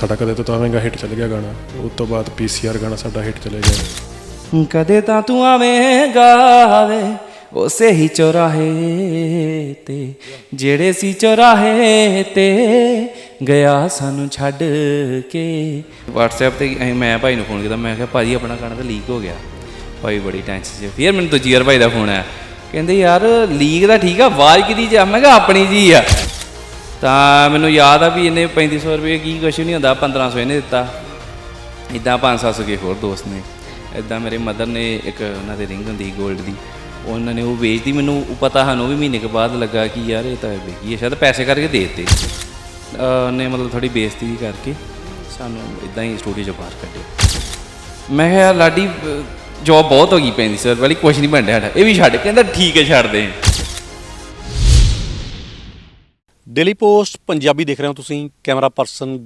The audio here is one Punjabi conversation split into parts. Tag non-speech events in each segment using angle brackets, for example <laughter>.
ਸਾਡਾ ਕਦੇ ਤੋਂ ਤਾਵੇਂਗਾ ਹਿੱਟ ਚੱਲ ਗਿਆ ਗਾਣਾ। ਉਸ ਤੋਂ ਬਾਅਦ ਪੀਸੀਆਰ ਗਾਣਾ ਸਾਡਾ ਹਿੱਟ ਚਲੇ ਗਿਆ। ਕਦੇ ਤਾਂ ਤੂੰ ਆਵੇਂਗਾ ਵੇ ਉਸੇ ਹੀ ਚੌਰਾਹੇ ਤੇ। ਜਿਹੜੇ ਸੀ ਚੌਰਾਹੇ ਤੇ ਗਿਆ ਸਾਨੂੰ ਛੱਡ ਕੇ। WhatsApp ਤੇ ਅਸੀਂ- ਮੈਂ ਭਾਈ ਨੂੰ ਫੋਨ ਕੀਤਾ ਮੈਂ ਕਿਹਾ ਭਾਜੀ ਆਪਣਾ ਗਾਣਾ ਤਾਂ ਲੀਕ ਹੋ ਗਿਆ। ਭਾਈ ਬੜੀ ਟੈਨਸ਼ਨ 'ਚ। ਫਿਰ ਮੈਨੂੰ ਦੂਜੀ ਵਾਰ ਭਾਈ ਦਾ ਫੋਨ ਆਇਆ। ਕਹਿੰਦੇ ਯਾਰ ਲੀਕ ਦਾ ਠੀਕ ਆ ਆਵਾਜ਼ ਕਿਹਦੀ ਜਾ ਮੈਂ ਕਿਹਾ ਆਪਣੀ ਜੀ ਆ। ਤਾਂ ਮੈਨੂੰ ਯਾਦ ਆ ਵੀ ਇਹਨੇ 3500 ਰੁਪਏ ਕੀ ਕੁਛ ਨਹੀਂ ਹੁੰਦਾ 1500 ਇਹਨੇ ਦਿੱਤਾ। ਇਦਾਂ 5-700 ਕੇ ਹੋਰ ਦੋਸਤ ਨੇ। ਇਦਾਂ ਮੇਰੇ ਮਦਰ ਨੇ ਇੱਕ ਉਹਨਾਂ ਦੇ ਰਿੰਗ ਹੁੰਦੀ 골ਡ ਦੀ। ਉਹਨਾਂ ਨੇ ਉਹ ਵੇਚਦੀ ਮੈਨੂੰ ਪਤਾ ਸਾਨੂੰ ਵੀ ਮਹੀਨੇ ਕੁ ਬਾਅਦ ਲੱਗਾ ਕਿ ਯਾਰ ਇਹ ਤਾਂ ਵਿਕੀ ਹੈ ਸ਼ਾਇਦ ਪੈਸੇ ਕਰਕੇ ਦੇ ਦਿੱਤੇ। ਅਹ ਉਹਨੇ ਮਤਲਬ ਥੋੜੀ ਬੇਇੱਜ਼ਤੀ ਕਰਕੇ ਸਾਨੂੰ ਇਦਾਂ ਹੀ ਸਟੂਡੀਓ ਚੋਂ ਬਾਹਰ ਕੱਢਿਆ। ਮੈਂ ਕਿਹਾ ਲਾਡੀ ਜੋਬ ਬਹੁਤ ਹੋ ਗਈ ਪੈਂਦੀ ਸਰ ਵਾਲੀ ਕੁਝ ਨਹੀਂ ਬਣਿਆ ਸਾਡਾ। ਇਹ ਵੀ ਛੱਡ, ਕਹਿੰਦਾ ਠੀਕ ਹੈ, ਛੱਡ ਦੇ। ਡੇਲੀ ਪੋਸਟ ਪੰਜਾਬੀ ਦੇਖ ਰਹੇ ਹੋ ਤੁਸੀਂ, ਕੈਮਰਾ ਪਰਸਨ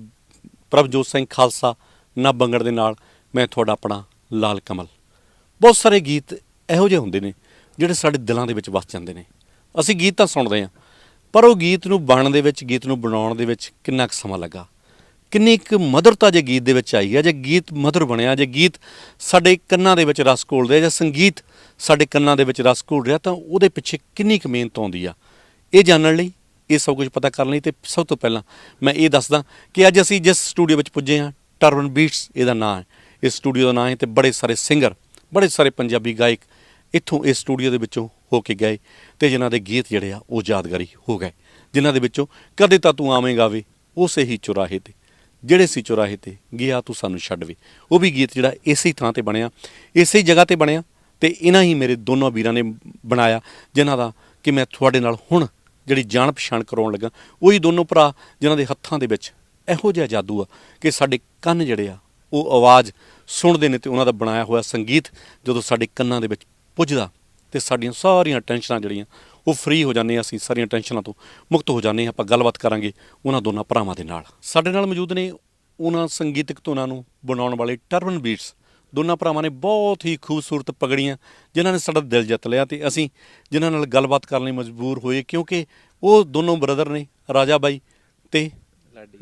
ਪ੍ਰਭਜੋਤ ਸਿੰਘ ਖਾਲਸਾ ਨਾ ਬੰਗੜ ਦੇ ਨਾਲ, ਮੈਂ ਤੁਹਾਡਾ ਆਪਣਾ ਲਾਲ ਕਮਲ। ਬਹੁਤ ਸਾਰੇ ਗੀਤ ਇਹੋ ਜਿਹੇ ਹੁੰਦੇ ਨੇ, ਜਿਹੜੇ ਸਾਡੇ ਦਿਲਾਂ ਦੇ ਵਿੱਚ ਵਸ ਜਾਂਦੇ ਨੇ। ਅਸੀਂ ਗੀਤ ਤਾਂ ਸੁਣਦੇ ਹਾਂ, ਪਰ ਉਹ ਗੀਤ ਨੂੰ ਬਣਨ ਦੇ ਵਿੱਚ, ਗੀਤ ਨੂੰ ਬਣਾਉਣ ਦੇ ਵਿੱਚ ਕਿੰਨਾ ਕੁ ਸਮਾਂ ਲੱਗਾ? ਕਿੰਨੀ ਕੁ ਮਧੁਰਤਾ ਜੇ ਗੀਤ ਦੇ ਵਿੱਚ ਆਈ ਹੈ, ਜੇ ਗੀਤ ਮਧੁਰ ਬਣਿਆ, ਜੇ ਗੀਤ ਸਾਡੇ ਕੰਨਾਂ ਦੇ ਵਿੱਚ ਰਸ ਘੋਲ ਰਿਹਾ, ਜਾਂ ਸੰਗੀਤ ਸਾਡੇ ਕੰਨਾਂ ਦੇ ਵਿੱਚ ਰਸ ਘੋਲ ਰਿਹਾ, ਤਾਂ ਉਹਦੇ ਪਿੱਛੇ ਕਿੰਨੀ ਕੁ ਮਿਹਨਤ ਆਉਂਦੀ ਆ? ਇਹ ਜਾਣਨ ਲਈ ਇਹ ਸਭ ਕੁਝ ਪਤਾ ਕਰਨ ਲਈ ਤੇ ਸਭ ਤੋਂ ਪਹਿਲਾਂ ਮੈਂ ਇਹ ਦੱਸਦਾ ਕਿ ਅੱਜ ਅਸੀਂ ਜਿਸ ਸਟੂਡੀਓ ਵਿੱਚ ਪੁੱਜੇ ਹਾਂ ਟਰਬਨ ਬੀਟਸ ਇਹਦਾ ਨਾਮ ਹੈ। ਇਸ ਸਟੂਡੀਓ ਦਾ ਨਾਮ ਹੈ ਤੇ ਬੜੇ ਸਾਰੇ ਸਿੰਗਰ ਬੜੇ ਸਾਰੇ ਪੰਜਾਬੀ ਗਾਇਕ ਇੱਥੋਂ ਇਸ ਸਟੂਡੀਓ ਦੇ ਵਿੱਚੋਂ ਹੋ ਕੇ ਗਏ ਤੇ ਜਿਨ੍ਹਾਂ ਦੇ ਗੀਤ ਜਿਹੜੇ ਆ ਉਹ ਯਾਦਗਾਰੀ ਹੋ ਗਏ। ਜਿਨ੍ਹਾਂ ਦੇ ਵਿੱਚੋਂ ਕਦੇ ਤਾਂ ਤੂੰ ਆਵੇਂਗਾ ਵੇ ਉਸੇ ਹੀ ਚੁਰਾਹੇ ਤੇ। ਜਿਹੜੇ ਸੀ ਚੁਰਾਹੇ ਤੇ, ਗਿਆ ਤੂੰ ਸਾਨੂੰ ਛੱਡ ਵੇ। ਉਹ ਵੀ ਗੀਤ ਜਿਹੜਾ ਇਸੇ ਥਾਂ ਤੇ ਬਣਿਆ, ਇਸੇ ਜਗ੍ਹਾ ਤੇ ਬਣਿਆ ਤੇ ਇਹਨਾਂ ਹੀ ਮੇਰੇ ਦੋਨੋਂ ਵੀਰਾਂ ਨੇ ਬਣਾਇਆ, ਜਿਨ੍ਹਾਂ ਦਾ ਕਿ ਮੈਂ ਤੁਹਾਡੇ ਨਾਲ ਹੁਣ ਜਿਹੜੀ ਜਾਣ ਪਛਾਣ ਕਰਾਉਣ ਲੱਗਾ, ਉਹੀ ਦੋਨੋਂ ਭਰਾ ਜਿਨ੍ਹਾਂ ਦੇ ਹੱਥਾਂ ਦੇ ਵਿੱਚ ਇਹੋ ਜਿਹਾ ਜਾਦੂ ਆ ਕਿ ਸਾਡੇ ਕੰਨ ਜਿਹੜੇ ਆ, ਉਹ ਆਵਾਜ਼ ਸੁਣਦੇ ਨੇ ਤੇ ਉਹਨਾਂ ਦਾ ਬਣਾਇਆ ਹੋਇਆ ਸੰਗੀਤ ਜਦੋਂ ਸਾਡੇ ਕੰਨਾਂ ਦੇ ਵਿੱਚ ਪੁੱਜਦਾ ਤੇ ਸਾਡੀਆਂ ਸਾਰੀਆਂ ਟੈਨਸ਼ਨਾਂ ਜਿਹੜੀਆਂ, ਉਹ ਫ੍ਰੀ ਹੋ ਜਾਂਦੀਆਂ ਅਸੀਂ ਸਾਰੀਆਂ ਟੈਨਸ਼ਨਾਂ ਤੋਂ ਮੁਕਤ ਹੋ ਜਾਂਦੇ ਹਾਂ, ਆਪਾਂ ਗੱਲਬਾਤ ਕਰਾਂਗੇ ਉਹਨਾਂ ਦੋਨਾਂ ਭਰਾਵਾਂ ਦੇ ਨਾਲ। ਸਾਡੇ ਨਾਲ ਮੌਜੂਦ ਨੇ ਉਹਨਾਂ ਸੰਗੀਤਕ ਧੁਨਾਂ ਨੂੰ ਬਣਾਉਣ ਵਾਲੇ ਟਰਬਨ ਬੀਟਸ ਦੋਨਾਂ ਭਰਾਵਾਂ ਨੇ ਬਹੁਤ ਹੀ ਖੂਬਸੂਰਤ ਪਗੜੀਆਂ, ਜਿਨ੍ਹਾਂ ਨੇ ਸਾਡਾ ਦਿਲ ਜਿੱਤ ਲਿਆ ਤੇ ਅਸੀਂ ਜਿਨ੍ਹਾਂ ਨਾਲ ਗੱਲਬਾਤ ਕਰਨ ਲਈ ਮਜਬੂਰ ਹੋਏ, ਕਿਉਂਕਿ ਉਹ ਦੋਨੋਂ ਬ੍ਰਦਰ ਨੇ, ਰਾਜਾ ਬਾਈ ਤੇ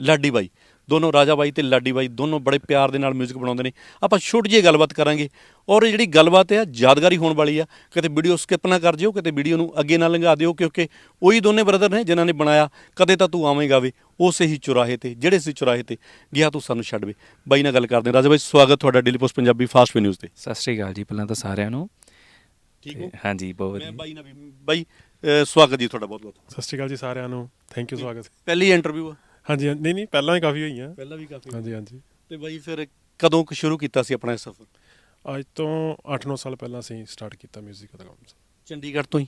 ਲਾਡੀ ਬਾਈ। ਦੋਨੋਂ ਰਾਜਾ ਬਾਈ ਤੇ ਲਾਡੀ ਬਾਈ ਦੋਨੋਂ ਬੜੇ ਪਿਆਰ ਦੇ ਨਾਲ 뮤직 ਬਣਾਉਂਦੇ ਨੇ। ਆਪਾਂ ਛੋਟੀ ਜਿਹੀ ਗੱਲਬਾਤ ਕਰਾਂਗੇ ਔਰ ਇਹ ਜਿਹੜੀ ਗੱਲਬਾਤ ਹੈ ਯਾਦਗਾਰੀ ਹੋਣ ਵਾਲੀ ਆ, ਕਿਤੇ ਵੀਡੀਓ ਸਕਿਪ ਨਾ ਕਰ ਜਿਓ, ਕਿਤੇ ਵੀਡੀਓ ਨੂੰ ਅੱਗੇ ਨਾ ਲੰਘਾ ਦਿਓ, ਕਿਉਂਕਿ ਉਹੀ ਦੋਨੇ ਬ੍ਰਦਰ ਨੇ ਜਿਨ੍ਹਾਂ ਨੇ ਬਣਾਇਆ, ਕਦੇ ਤਾਂ ਤੂੰ ਆਵੇਂਗਾ ਵੇ। ਉਸੇ ਹੀ ਚੁਰਾਹੇ ਤੇ ਜਿਹੜੇ ਸੀ ਚੁਰਾਹੇ ਤੇ ਗਿਆ ਤੂੰ ਸਾਨੂੰ ਛੱਡ ਵੇ। ਬਾਈ ਨਾਲ ਗੱਲ ਕਰਦੇ ਹਾਂ। ਰਾਜਾ ਬਾਈ ਸਵਾਗਤ ਤੁਹਾਡਾ daily post Punjabi fast way news ਤੇ। ਸਤਿ ਸ਼੍ਰੀ ਅਕਾਲ ਜੀ ਪਹਿਲਾਂ ਤਾਂ ਸਾਰਿਆਂ ਨੂੰ। ਠੀਕ ਹੋ? ਤੇ ਹਾਂਜੀ ਬਹੁਤ ਮੈਂ ਵਧੀਆ। ਬਾਈ ਨਾਲ ਵੀ ਬਾਈ ਅਹ ਸਵਾਗਤ ਜੀ ਤੁਹਾਡਾ ਬਹੁਤ ਬਹੁਤ। ਸਤਿ ਸ਼੍ਰੀ ਅਕਾਲ ਜੀ ਸਾਰਿਆਂ ਨੂੰ। ਥੈਂਕ ਯੂ ਸਵਾਗਤ। ਪਹਿਲੀ ਇੰਟਰਵਿਊ ਆ। ਹਾਂਜੀ ਹਾਂਜੀ, ਨਹੀਂ ਨਹੀਂ ਪਹਿਲਾਂ ਹੀ ਕਾਫੀ ਹੋਈਆਂ। ਪਹਿਲਾਂ ਵੀ ਕਾਫੀ ਹਾਂਜੀ ਹਾਂਜੀ। ਤੇ ਬਾਈ ਫਿਰ ਕਦੋਂ ਕੁ ਸ਼ੁਰੂ ਕੀਤਾ ਸੀ ਆਪਣਾ ਇਹ ਸਫ਼ਰ? ਅੱਜ ਤੋਂ 8-9 ਸਾਲ ਪਹਿਲਾਂ ਅਸੀਂ ਸਟਾਰਟ ਕੀਤਾ 뮤직 ਦਾ ਕੰਮ। ਚੰਡੀਗੜ੍ਹ ਤੋਂ ਹੀ?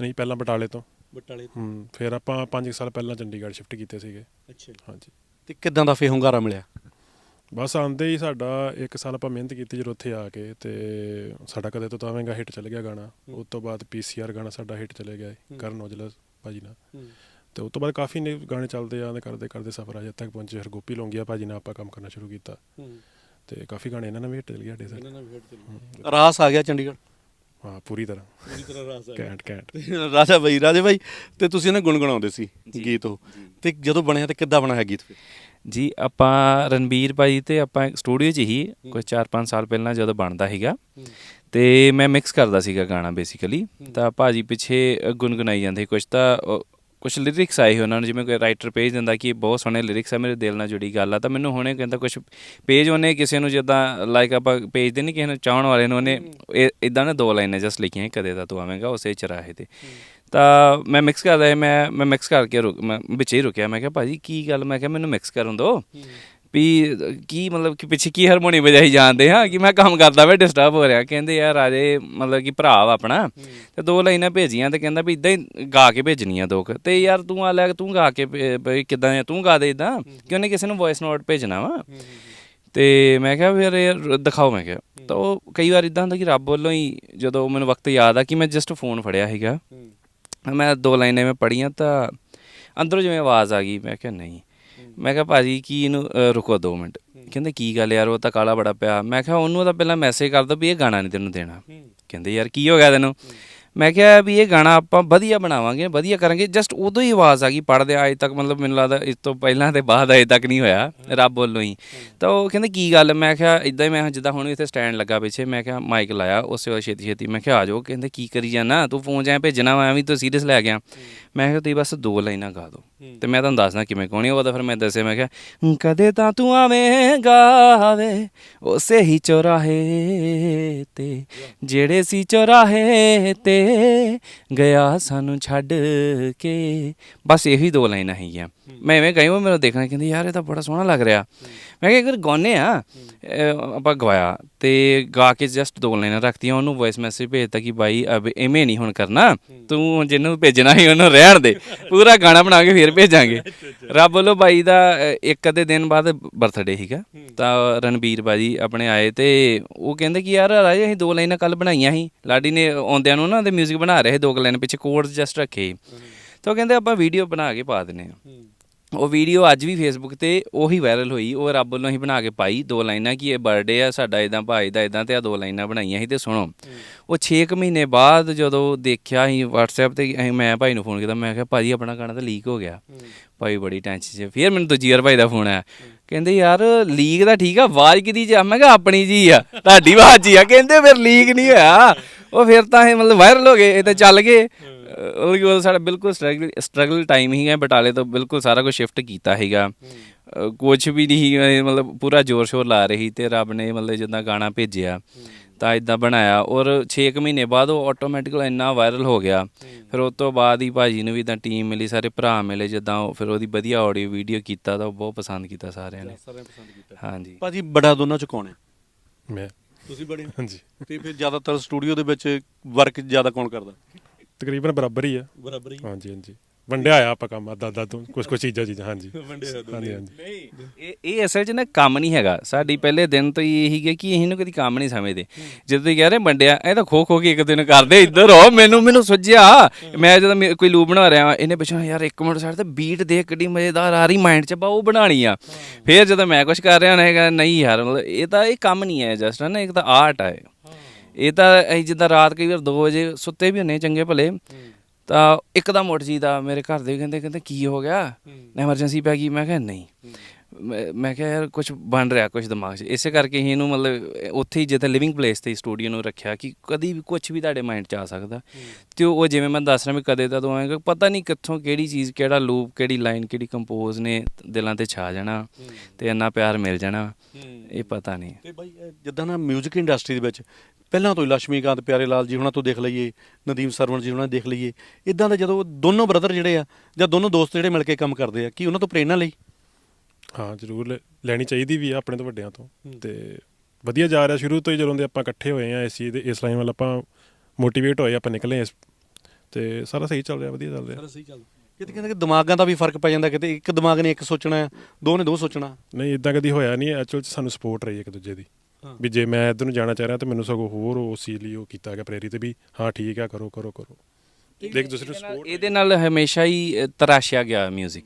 ਨਹੀਂ ਪਹਿਲਾਂ ਬਟਾਲੇ ਤੋਂ। ਬਟਾਲੇ ਹੂੰ ਫਿਰ ਆਪਾਂ 5 ਸਾਲ ਪਹਿਲਾਂ ਚੰਡੀਗੜ੍ਹ ਸ਼ਿਫਟ ਕੀਤੇ ਸੀਗੇ। ਅੱਛਾ ਹਾਂਜੀ। ਤੇ ਕਿਦਾਂ ਦਾ ਫੇ ਹੁੰਗਾਰਾ ਮਿਲਿਆ? ਬਸ ਆਂਦੇ ਹੀ ਸਾਡਾ ਇੱਕ ਸਾਲ ਆਪਾਂ ਮਿਹਨਤ ਕੀਤੀ ਜਦੋਂ ਉੱਥੇ ਆ ਕੇ ਤੇ ਸਾਡਾ ਕਦੇ ਤੋਂ ਤਾਵੇਂਗਾ ਹਿੱਟ ਚੱਲ ਗਿਆ ਗਾਣਾ। ਉਸ ਤੋਂ ਬਾਅਦ ਪੀਸੀਆਰ ਗਾਣਾ ਸਾਡਾ ਹਿੱਟ ਚਲੇ ਗਿਆ। ਕਰਨ ਔਜਲਾ ਭਾਜੀ ਨਾਲ। ਤੇ ਉਸ ਤੋਂ ਬਾਅਦ ਕਾਫੀ ਨੇ ਗਾਣੇ ਚੱਲਦੇ ਆਂਦੇ ਕਰਦੇ ਕਰਦੇ ਸਫਰ ਅਜੇ ਤੱਕ ਪਹੁੰਚੇ ਫਿਰ ਗੋਪੀ ਲੌਂਗੀਆ ਭਾਜੀ ਨਾਲ ਆਪਾਂ ਕੰਮ ਕਰਨਾ ਸ਼ੁਰੂ ਕੀਤਾ। ਤੇ ਕਾਫੀ ਗਾਣੇ ਇਹਨਾਂ ਨਾਲ ਵੀ ਹਿੱਟ ਚੱਲ ਗਿਆ ਸਾਡੇ ਸਰ ਰਾਸ ਆ ਗਿਆ ਚੰਡੀਗੜ੍ਹ? ਹਾਂ ਪੂਰੀ ਤਰ੍ਹਾਂ। ਪੂਰੀ ਤਰ੍ਹਾਂ ਰਾਸ ਆ। ਕੈਂਟ ਕੈਂਟ ਰਾਜਾ ਬਾਈ ਰਾਜੇ ਬਾਈ ਤੇ ਤੁਸੀਂ ਨਾ ਗੁੰਗਣਾਉਂਦੇ ਸੀ ਗੀਤ ਉਹ। ਤੇ ਜਦੋਂ ਬਣਿਆ ਤੇ ਕਿੱਦਾਂ ਬਣਾਇਆ ਗੀਤ ਫਿਰ? ਜੀ ਆਪਾਂ ਰਣਬੀਰ ਭਾਈ ਤੇ ਆਪਾਂ ਸਟੂਡੀਓ 'ਚ ਹੀ ਕੋਈ 4-5 ਸਾਲ ਪਹਿਲਾਂ ਜਦੋਂ ਬਣਦਾ ਸੀਗਾ। ਤੇ ਮੈਂ ਮਿਕਸ ਕਰਦਾ ਸੀਗਾ ਗਾਣਾ ਬੇਸਿਕਲੀ। ਤਾਂ ਭਾਜੀ ਪਿੱਛੇ ਗੁੰਗਣਾਈ ਜਾਂਦੇ। ਕੁਝ ਤਾਂ ਕੁਝ ਲਿਰਿਕਸ ਆਏ ਉਹਨਾਂ ਨੂੰ ਜਿਵੇਂ ਕੋਈ ਰਾਈਟਰ ਭੇਜ ਦਿੰਦਾ ਕਿ ਬਹੁਤ ਸੋਹਣੇ ਲਿਰਿਕਸ ਆ ਮੇਰੇ ਦਿਲ ਨਾਲ ਜੁੜੀ ਗੱਲ ਆ ਤਾਂ ਮੈਨੂੰ ਹੁਣੇ ਕਹਿੰਦਾ ਕੁਝ ਪੇਜ ਉਹਨੇ ਕਿਸੇ ਨੂੰ ਜਿੱਦਾਂ ਲਾਈਕ ਆਪਾਂ ਭੇਜਦੇ ਨਹੀਂ ਕਿਸੇ ਨੂੰ ਚਾਹਣ ਵਾਲੇ ਨੂੰ ਉਹਨੇ ਇਦਾਂ ਨਾ ਦੋ ਲਾਈਨਾਂ ਜਸ ਲਿਖੀਆਂ ਕਦੇ ਤਾਂ ਤੂੰ ਆਵੇਂਗਾ ਉਸੇ ਚਰਾਹੇ ਤੇ। ਤਾਂ ਮੈਂ ਮਿਕਸ ਕਰ ਰਿਹਾ ਮੈਂ ਮੈਂ ਮਿਕਸ ਕਰਕੇ ਰੁਕ ਮੈਂ ਵਿੱਚ ਹੀ ਰੁਕਿਆ ਮੈਂ ਕਿਹਾ ਭਾਜੀ ਕੀ ਗੱਲ ਮੈਂ ਕਿਹਾ ਮੈਨੂੰ ਮਿਕਸ ਕਰਨ ਦਿਓ। ਵੀ ਕੀ ਮਤਲਬ ਕਿ ਪਿੱਛੇ ਕੀ ਹਾਰਮੋਨੀ ਵਜਾਈ ਜਾਂਦੇ ਹਾਂ ਕਿ ਮੈਂ ਕੰਮ ਕਰਦਾ ਵੇ ਡਿਸਟਰਬ ਹੋ ਰਿਹਾ। ਕਹਿੰਦੇ ਯਾਰ ਰਾਜੇ ਮਤਲਬ ਕਿ ਭਰਾ ਵਾ ਆਪਣਾ ਤੇ ਦੋ ਲਾਈਨਾਂ ਭੇਜੀਆਂ ਤੇ ਕਹਿੰਦਾ ਵੀ ਇਦਾਂ ਹੀ ਗਾ ਕੇ ਭੇਜਣੀਆਂ ਦੋ। ਤੇ ਯਾਰ ਤੂੰ ਆ ਲੈ ਕੇ ਤੂੰ ਗਾ ਕੇ ਕਿਦਾਂ ਤੂੰ ਗਾ ਦੇ ਇਦਾਂ ਕਿ ਉਹਨੇ ਕਿਸੇ ਨੂੰ ਵੌਇਸ ਨੋਟ ਭੇਜਣਾ ਵਾ। ਤੇ ਮੈਂ ਕਿਹਾ ਫਿਰ ਯਾਰ ਦਿਖਾਓ ਮੈਂ ਕਿਹਾ। ਤਾਂ ਉਹ ਕਈ ਵਾਰ ਇਦਾਂ ਹੁੰਦਾ ਕਿ ਰੱਬ ਵੱਲੋਂ ਹੀ ਜਦੋਂ ਮੈਨੂੰ ਵਕਤ ਯਾਦ ਆ ਕਿ ਮੈਂ ਜਸਟ ਫੋਨ ਫੜਿਆ ਸੀਗਾ। ਮੈਂ ਦੋ ਲਾਈਨਾਂ ਮੈਂ ਪੜੀਆਂ ਤਾਂ ਅੰਦਰੋਂ ਜਿਵੇਂ ਆਵਾਜ਼ ਆ ਗਈ ਮੈਂ ਕਿਹਾ ਨਹੀਂ। ਮੈਂ ਕਿਹਾ ਭਾਜੀ ਕੀ ਇਹਨੂੰ ਅ, ਰੁਕੋ 2 ਮਿੰਟ। ਕਹਿੰਦੇ ਕੀ ਗੱਲ ਯਾਰ ਉਹ ਤਾਂ ਕਾਲਾ ਬੜਾ ਪਿਆ। ਮੈਂ ਕਿਹਾ ਉਹਨੂੰ ਤਾਂ ਪਹਿਲਾਂ ਮੈਸੇਜ ਕਰ ਦੋ ਵੀ ਇਹ ਗਾਣਾ ਨਹੀਂ ਤੈਨੂੰ ਦੇਣਾ। ਕਹਿੰਦੇ ਯਾਰ ਕੀ ਹੋ ਗਿਆ ਤੈਨੂੰ? ਮੈਂ ਕਿਹਾ ਵੀ ਇਹ ਗਾਣਾ ਆਪਾਂ ਵਧੀਆ ਬਣਾਵਾਂਗੇ ਵਧੀਆ ਕਰਾਂਗੇ। ਜਸਟ ਉਦੋਂ ਹੀ ਆਵਾਜ਼ ਆ ਗਈ ਪੜਦੇ ਅਜੇ ਤੱਕ ਮਤਲਬ ਮੈਨੂੰ ਲੱਗਦਾ ਇਸ ਤੋਂ ਪਹਿਲਾਂ ਤੇ ਬਾਅਦ ਅਜੇ ਤੱਕ ਨਹੀਂ ਹੋਇਆ ਰੱਬ ਵੱਲੋਂ ਹੀ। ਤਾਂ ਉਹ ਕਹਿੰਦੇ ਕੀ ਗੱਲ? ਮੈਂ ਕਿਹਾ ਇਦਾਂ ਹੀ ਮੈਂ ਜਿੱਦਾਂ ਹੁਣ ਇੱਥੇ ਸਟੈਂਡ ਲੱਗਾ ਪਿੱਛੇ ਮੈਂ ਕਿਹਾ ਮਾਈਕ ਲਾਇਆ ਉਸੇ ਵੇਲੇ ਛੇਤੀ ਛੇਤੀ ਮੈਂ ਕਿਹਾ ਆ ਜਾਓ। ਕਹਿੰਦੇ ਕੀ ਕਰੀ ਜਾਣਾ ਤੂੰ ਫੋਨ ਜਾਂ ਭੇਜਣਾ ਵਾ ਐਵੇਂ ਤੂੰ ਸੀਰੀਅਸ ਲੈ ਗਿਆ ਮੈਂ ਕਿਹਾ ਤੁਸੀਂ ਬਸ ਦੋ ਲਾਈਨਾਂ ਗਾ ਦਿਓ। ਤੇ ਮੈਂ ਤੁਹਾਨੂੰ ਦੱਸਦਾ ਕਿਵੇਂ ਗਾਉਣੀ ਉਹ ਤਾਂ ਫਿਰ ਮੈਂ ਦੱਸਿਆ ਮੈਂ ਕਿਹਾ ਕਦੇ ਤਾਂ ਤੂੰ ਆਵੇਂਗਾ ਵੇ ਉਸੇ ਹੀ ਚੌਰਾਹੇ ਤੇ ਜਿਹੜੇ ਸੀ ਚੌਰਾਹੇ ਤੇ ਗਿਆ ਸਾਨੂੰ ਛੱਡ ਕੇ। ਬਸ ਇਹੀ ਦੋ ਲਾਈਨਾਂ ਹੈਗੀਆਂ। ਮੈਂ ਐਵੇਂ ਗਈ ਉਹ ਮੈਨੂੰ ਦੇਖਣਾ ਕਹਿੰਦੀ ਯਾਰ ਇਹ ਤਾਂ ਬੜਾ ਸੋਹਣਾ ਲੱਗ ਰਿਹਾ। ਮੈਂ ਕਿਹਾ ਅਗਰ ਗਾਉਨੇ ਆ ਆਪਾਂ ਗਵਾਇਆ ਤੇ ਗਾ ਕੇ ਜਸਟ ਦੋ ਲਾਈਨਾਂ ਰੱਖਤੀਆਂ ਉਹਨੂੰ ਵੌਇਸ ਮੈਸੇਜ ਭੇਜਤਾ ਕਿ ਬਾਈ ਅਬ ਐਵੇਂ ਨਹੀਂ ਹੁਣ ਕਰਨਾ ਤੂੰ ਜਿਹਨੂੰ ਭੇਜਣਾ ਸੀ ਉਹਨੂੰ ਰਹਿਣ ਦੇ ਪੂਰਾ ਗਾਣਾ ਬਣਾ ਕੇ ਫੇਰ ਭੇਜਾਂਗੇ। ਰੱਬ ਵੱਲੋਂ ਬਾਈ ਦਾ ਇੱਕ ਅੱਧੇ ਦਿਨ ਬਾਅਦ ਬਰਥਡੇ ਸੀਗਾ। ਤਾਂ ਰਣਬੀਰ ਬਾਜੀ ਆਪਣੇ ਆਏ ਤੇ ਉਹ ਕਹਿੰਦੇ ਕਿ ਯਾਰ ਰਾਜੇ ਅਸੀਂ ਦੋ ਲਾਈਨਾਂ ਕੱਲ ਬਣਾਈਆਂ ਸੀ। ਲਾਡੀ ਨੇ ਆਉਂਦਿਆਂ ਨੂੰ ਨਾ ਤੇ 뮤직 ਬਣਾ ਰਹੇ ਦੋ ਲਾਈਨ ਪਿੱਛੇ ਕੋਡ ਜਸਟ ਰੱਖੇ ਤਾਂ ਉਹ ਕਹਿੰਦੇ ਆਪਾਂ ਵੀਡੀਓ ਬਣਾ ਕੇ ਪਾ ਦਿੰਨੇ ਆ ਉਹ ਵੀਡੀਓ ਅੱਜ ਵੀ ਫੇਸਬੁੱਕ ਤੇ ਉਹੀ ਵਾਇਰਲ ਹੋਈ, ਉਹ ਰੱਬ ਵੱਲੋਂ ਹੀ ਬਣਾ ਕੇ ਪਾਈ, ਦੋ ਲਾਈਨਾਂ ਕਿ ਇਹ ਬਰਥਡੇ ਆ, ਸਾਡਾ ਇਦਾਂ ਭਾਈ ਦਾ ਇਦਾਂ ਤੇ ਆ ਦੋ ਲਾਈਨਾਂ ਬਣਾਈਆਂ ਸੀ ਤੇ ਸੁਣੋ। ਉਹ 6 ਮਹੀਨੇ ਬਾਅਦ ਜਦੋਂ ਦੇਖਿਆ ਸੀ WhatsApp ਤੇ ਮੈਂ ਭਾਈ ਨੂੰ ਫੋਨ ਕੀਤਾ, ਮੈਂ ਕਿਹਾ ਭਾਜੀ ਆਪਣਾ ਗਾਣਾ ਤਾਂ ਲੀਕ ਹੋ ਗਿਆ। ਭਾਈ ਬੜੀ ਟੈਨਸ਼ਨ 'ਚ, ਫਿਰ ਮੈਨੂੰ ਦੂਜੀ ਵਾਰ ਭਾਈ ਦਾ ਫੋਨ ਆਇਆ। ਕਹਿੰਦੇ ਯਾਰ ਲੀਕ ਤਾਂ ਠੀਕ ਆ, ਆਵਾਜ਼ ਕਿਹਦੀ ਜੀ ਮੈਂ ਕਿਹਾ ਆਪਣੀ ਜੀ ਆ, ਤੁਹਾਡੀ ਆਵਾਜ਼ ਜੀ ਆ। ਕਹਿੰਦੇ ਫਿਰ ਲੀਕ ਨਹੀਂ ਹੋਇਆ। ਉਹ ਫਿਰ ਤਾਂ ਇਹ ਮਤਲਬ ਵਾਇਰਲ ਹੋ ਗਏ ਇਹ ਤਾਂ ਚੱਲ ਗਏ। ਉਹ ਕਿ ਉਹ ਸਾਡਾ ਬਿਲਕੁਲ ਸਟਰਗਲ ਸਟਰਗਲ ਟਾਈਮ ਹੀ ਹੈ ਬਟਾਲੇ ਤੋਂ ਬਿਲਕੁਲ ਸਾਰਾ ਕੁਝ ਸ਼ਿਫਟ ਕੀਤਾ ਹੈਗਾ ਕੁਝ ਵੀ ਨਹੀਂ ਮਤਲਬ ਪੂਰਾ ਜ਼ੋਰ ਸ਼ੋਰ ਲਾ ਰਹੀ ਤੇ ਰੱਬ ਨੇ ਮਤਲਬ ਜਿੱਦਾਂ ਗਾਣਾ ਭੇਜਿਆ ਤਾਂ ਇਦਾਂ ਬਣਾਇਆ। ਔਰ 6 ਮਹੀਨੇ ਬਾਅਦ ਉਹ ਆਟੋਮੈਟਿਕਲੀ ਇੰਨਾ ਵਾਇਰਲ ਹੋ ਗਿਆ। ਫਿਰ ਉਸ ਤੋਂ ਬਾਅਦ ਹੀ ਭਾਜੀ ਨੂੰ ਵੀ ਤਾਂ ਟੀਮ ਮਿਲੀ ਸਾਰੇ ਭਰਾ ਮਿਲੇ ਜਿੱਦਾਂ ਉਹ ਫਿਰ ਉਹਦੀ ਵਧੀਆ ਆਡੀਓ ਵੀਡੀਓ ਕੀਤਾ ਤਾਂ ਉਹ ਬਹੁਤ ਪਸੰਦ ਕੀਤਾ ਸਾਰਿਆਂ ਨੇ। ਸਾਰਿਆਂ ਪਸੰਦ ਕੀਤਾ। ਹਾਂਜੀ। ਭਾਜੀ ਬੜਾ ਦੋਨਾਂ ਚ ਕੌਣ ਹੈ? ਮੈਂ। ਤੁਸੀਂ ਬੜੇ ਹਾਂਜੀ। ਤੇ ਫਿਰ ਜ਼ਿਆਦਾਤਰ ਸਟੂਡੀਓ ਦੇ ਵਿੱਚ ਵਰਕ ਜ਼ਿਆਦਾ ਕੌਣ ਕਰਦਾ? ਤਕਰੀਬਨ ਬਰਾਬਰ ਹੀ ਆ। ਬਰਾਬਰ ਹੀ। ਹਾਂਜੀ ਹਾਂਜੀ। ਵੰਡਿਆ ਆ ਆਪਾਂ ਕੰਮ ਅੱਧਾ ਅੱਧਾ ਤੋਂ ਕੁਝ ਕੁਝ ਚੀਜ਼ਾਂ ਚੀਜ਼ਾਂ ਹਾਂਜੀ। <laughs> ਵੰਡਿਆ ਹਾਂਜੀ ਹਾਂਜੀ। ਨਹੀਂ। ਇਹ ਇਹ ਅਸਲ 'ਚ ਨਾ ਕੰਮ ਨਹੀਂ ਹੈਗਾ। ਸਾਡੀ ਪਹਿਲੇ ਦਿਨ ਤੋਂ ਹੀ ਇਹੀ ਹੈ ਕਿ ਇਹਨੂੰ ਕਦੀ ਕੰਮ ਨਹੀਂ ਸਮਝਦੇ। ਜਦੋਂ ਤੁਸੀਂ ਕਹਿ ਰਹੇ ਵੰਡਿਆ ਇਹ ਤਾਂ ਖੋ ਖੋ ਕੇ ਇੱਕ ਦਿਨ ਕਰਦੇ ਇੱਧਰ ਹੋ ਮੈਨੂੰ ਮੈਨੂੰ ਸੁੱਝਿਆ। ਮੈਂ ਜਦੋਂ ਮੇ- ਕੋਈ ਲੂਪ ਬਣਾ ਰਿਹਾ ਵਾਂ, ਇਹਨੇ ਪਿੱਛੋਂ ਯਾਰ ਇੱਕ ਮਿੰਟ ਸਾਡੇ ਤੇ ਬੀਟ ਦੇਖ ਕਿੱਡੀ ਮਜ਼ੇਦਾਰ ਆ ਰਹੀ ਮਾਈਂਡ 'ਚ ਬਾ ਉਹ ਬਣਾਣੀ ਆ। ਫਿਰ ਜਦੋਂ ਮੈਂ ਕੁਝ ਕਰ ਰਿਹਾ ਨਾ ਨਹੀਂ ਯਾਰ ਮਤਲਬ ਇਹ ਤਾਂ ਇਹ ਕੰਮ ਨਹੀਂ ਹੈ ਜਸਟ ਨਾ ਇੱਕ ਤਾਂ ਆਰਟ ਹੈ। ਇਹ ਤਾਂ ਅਸੀਂ ਜਿੱਦਾਂ ਰਾਤ ਕਈ ਵਾਰ 2 ਵਜੇ ਸੁੱਤੇ ਵੀ ਹੁੰਨੇ ਚੰਗੇ ਭਲੇ। ਤਾਂ ਇੱਕਦਮ ਉੱਠ ਜੀਦਾ ਮੇਰੇ ਘਰ ਦੇ ਵੀ ਕਹਿੰਦੇ ਕਹਿੰਦੇ ਕੀ ਹੋ ਗਿਆ? ਐਮਰਜੈਂਸੀ ਪੈ ਗਈ ਮੈਂ ਕਿਹਾ ਨਹੀਂ। ਮੈਂ ਮੈਂ ਕਿਹਾ ਯਾਰ ਕੁਝ ਬਣ ਰਿਹਾ ਕੁਝ ਦਿਮਾਗ 'ਚ। ਇਸੇ ਕਰਕੇ ਹੀ ਇਹਨੂੰ ਮਤਲਬ ਉੱਥੇ ਹੀ ਜਿੱਥੇ ਲਿਵਿੰਗ ਪਲੇਸ ਤੇ ਸਟੂਡੀਓ ਨੂੰ ਰੱਖਿਆ ਕਿ ਕਦੀ ਵੀ ਕੁਝ ਵੀ ਤੁਹਾਡੇ ਮਾਈਂਡ 'ਚ ਆ ਸਕਦਾ। ਤੇ ਉਹ ਜਿਵੇਂ ਮੈਂ ਦੱਸ ਰਿਹਾ ਵੀ ਕਦੇ ਤਾਂ ਤੋਂ ਆਏਗਾ ਪਤਾ ਨਹੀਂ ਕਿੱਥੋਂ ਕਿਹੜੀ ਚੀਜ਼ ਕਿਹੜਾ ਲੂਪ ਕਿਹੜੀ ਲਾਈਨ ਕਿਹੜੀ ਕੰਪੋਜ਼ ਨੇ ਦਿਲਾਂ ਤੇ ਛਾ ਜਾਣਾ ਤੇ ਇੰਨਾ ਪਿਆਰ ਮਿਲ ਜਾਣਾ। ਇਹ ਪਤਾ ਨਹੀਂ। ਤੇ ਬਾਈ ਜਿੱਦਾਂ ਨਾ 뮤직 ਇੰਡਸਟਰੀ ਦੇ ਵਿੱਚ ਪਹਿਲਾਂ ਤੋਂ ਹੀ ਲక్ష్ਮੀਕਾਂਤ ਪਿਆਰੇ ਲਾਲ ਜੀ ਹੁਣਾਂ ਤੋਂ ਦੇਖ ਲਈਏ ਨਦੀਮ ਸਰਵਣ ਜੀ ਹੁਣਾਂ ਦੇਖ ਲਈਏ ਇਦਾਂ ਦਾ ਜਦੋਂ ਦੋਨੋਂ ਬ੍ਰਦਰ ਜਿਹੜੇ ਆ ਜਾਂ ਦੋਨੋਂ ਦੋਸਤ ਜਿਹੜੇ ਮਿਲ ਕੇ ਕੰਮ ਕਰਦੇ ਆ ਕੀ ਉਹਨਾਂ ਤੋਂ ਪ੍ਰੇਰਣਾ ਲਈ? ਹਾਂ ਜ਼ਰੂਰ ਲੈਣੀ ਚਾਹੀਦੀ ਵੀ ਆ ਆਪਣੇ ਤੋਂ ਵੱਡਿਆਂ ਤੋਂ। ਤੇ ਵਧੀਆ ਜਾ ਰਿਹਾ ਸ਼ੁਰੂ ਤੋਂ ਹੀ ਜਦੋਂ ਦੇ ਆਪਾਂ ਇਕੱਠੇ ਹੋਏ ਆ ਇਸ ਚੀਜ਼ ਦੇ ਇਸ ਲਾਈਨ ਵੱਲ ਆਪਾਂ ਮੋਟੀਵੇਟ ਹੋਏ ਆਪਾਂ ਨਿਕਲੇ ਇਸ ਤੇ ਸਾਰਾ ਸਹੀ ਚੱਲ ਰਿਹਾ ਵਧੀਆ ਚੱਲ ਰਿਹਾ। ਸਹੀ ਚੱਲਦਾ ਕਿਤੇ ਕਹਿੰਦੇ ਕਿ ਦਿਮਾਗਾਂ ਦਾ ਵੀ ਫ਼ਰਕ ਪੈ ਜਾਂਦਾ ਕਿਤੇ ਇੱਕ ਦਿਮਾਗ ਨੇ ਇੱਕ ਸੋਚਣਾ ਦੋ ਨੇ ਦੋ ਸੋਚਣਾ। ਨਹੀਂ ਇਦਾਂ ਕਦੀ ਹੋਇਆ ਨਹੀਂ ਐਕਚੁਅਲ ਚ ਸਾਨੂੰ ਸਪੋਰਟ ਰਹੀ ਇੱਕ ਦੂਜੇ ਦੀ। ਵੀ ਜੇ ਮੈਂ ਇੱਧਰ ਨੂੰ ਜਾਣਾ ਚਾਹ ਰਿਹਾ ਤੇ ਮੈਨੂੰ ਸਗੋਂ ਹੋਰ ਉਸ ਚੀਜ਼ ਲਈ ਉਹ ਕੀਤਾ ਗਿਆ ਪ੍ਰੇਰਿਤ ਵੀ ਹਾਂ ਠੀਕ ਆ ਕਰੋ ਕਰੋ ਕਰੋ। ਇੱਕ ਦੂਸਰੇ ਨੂੰ ਸਪੋਰਟ ਇਹਦੇ ਨਾਲ ਹਮੇਸ਼ਾ ਹੀ ਅ, ਤਰਾਸ਼ਿਆ ਗਿਆ 뮤직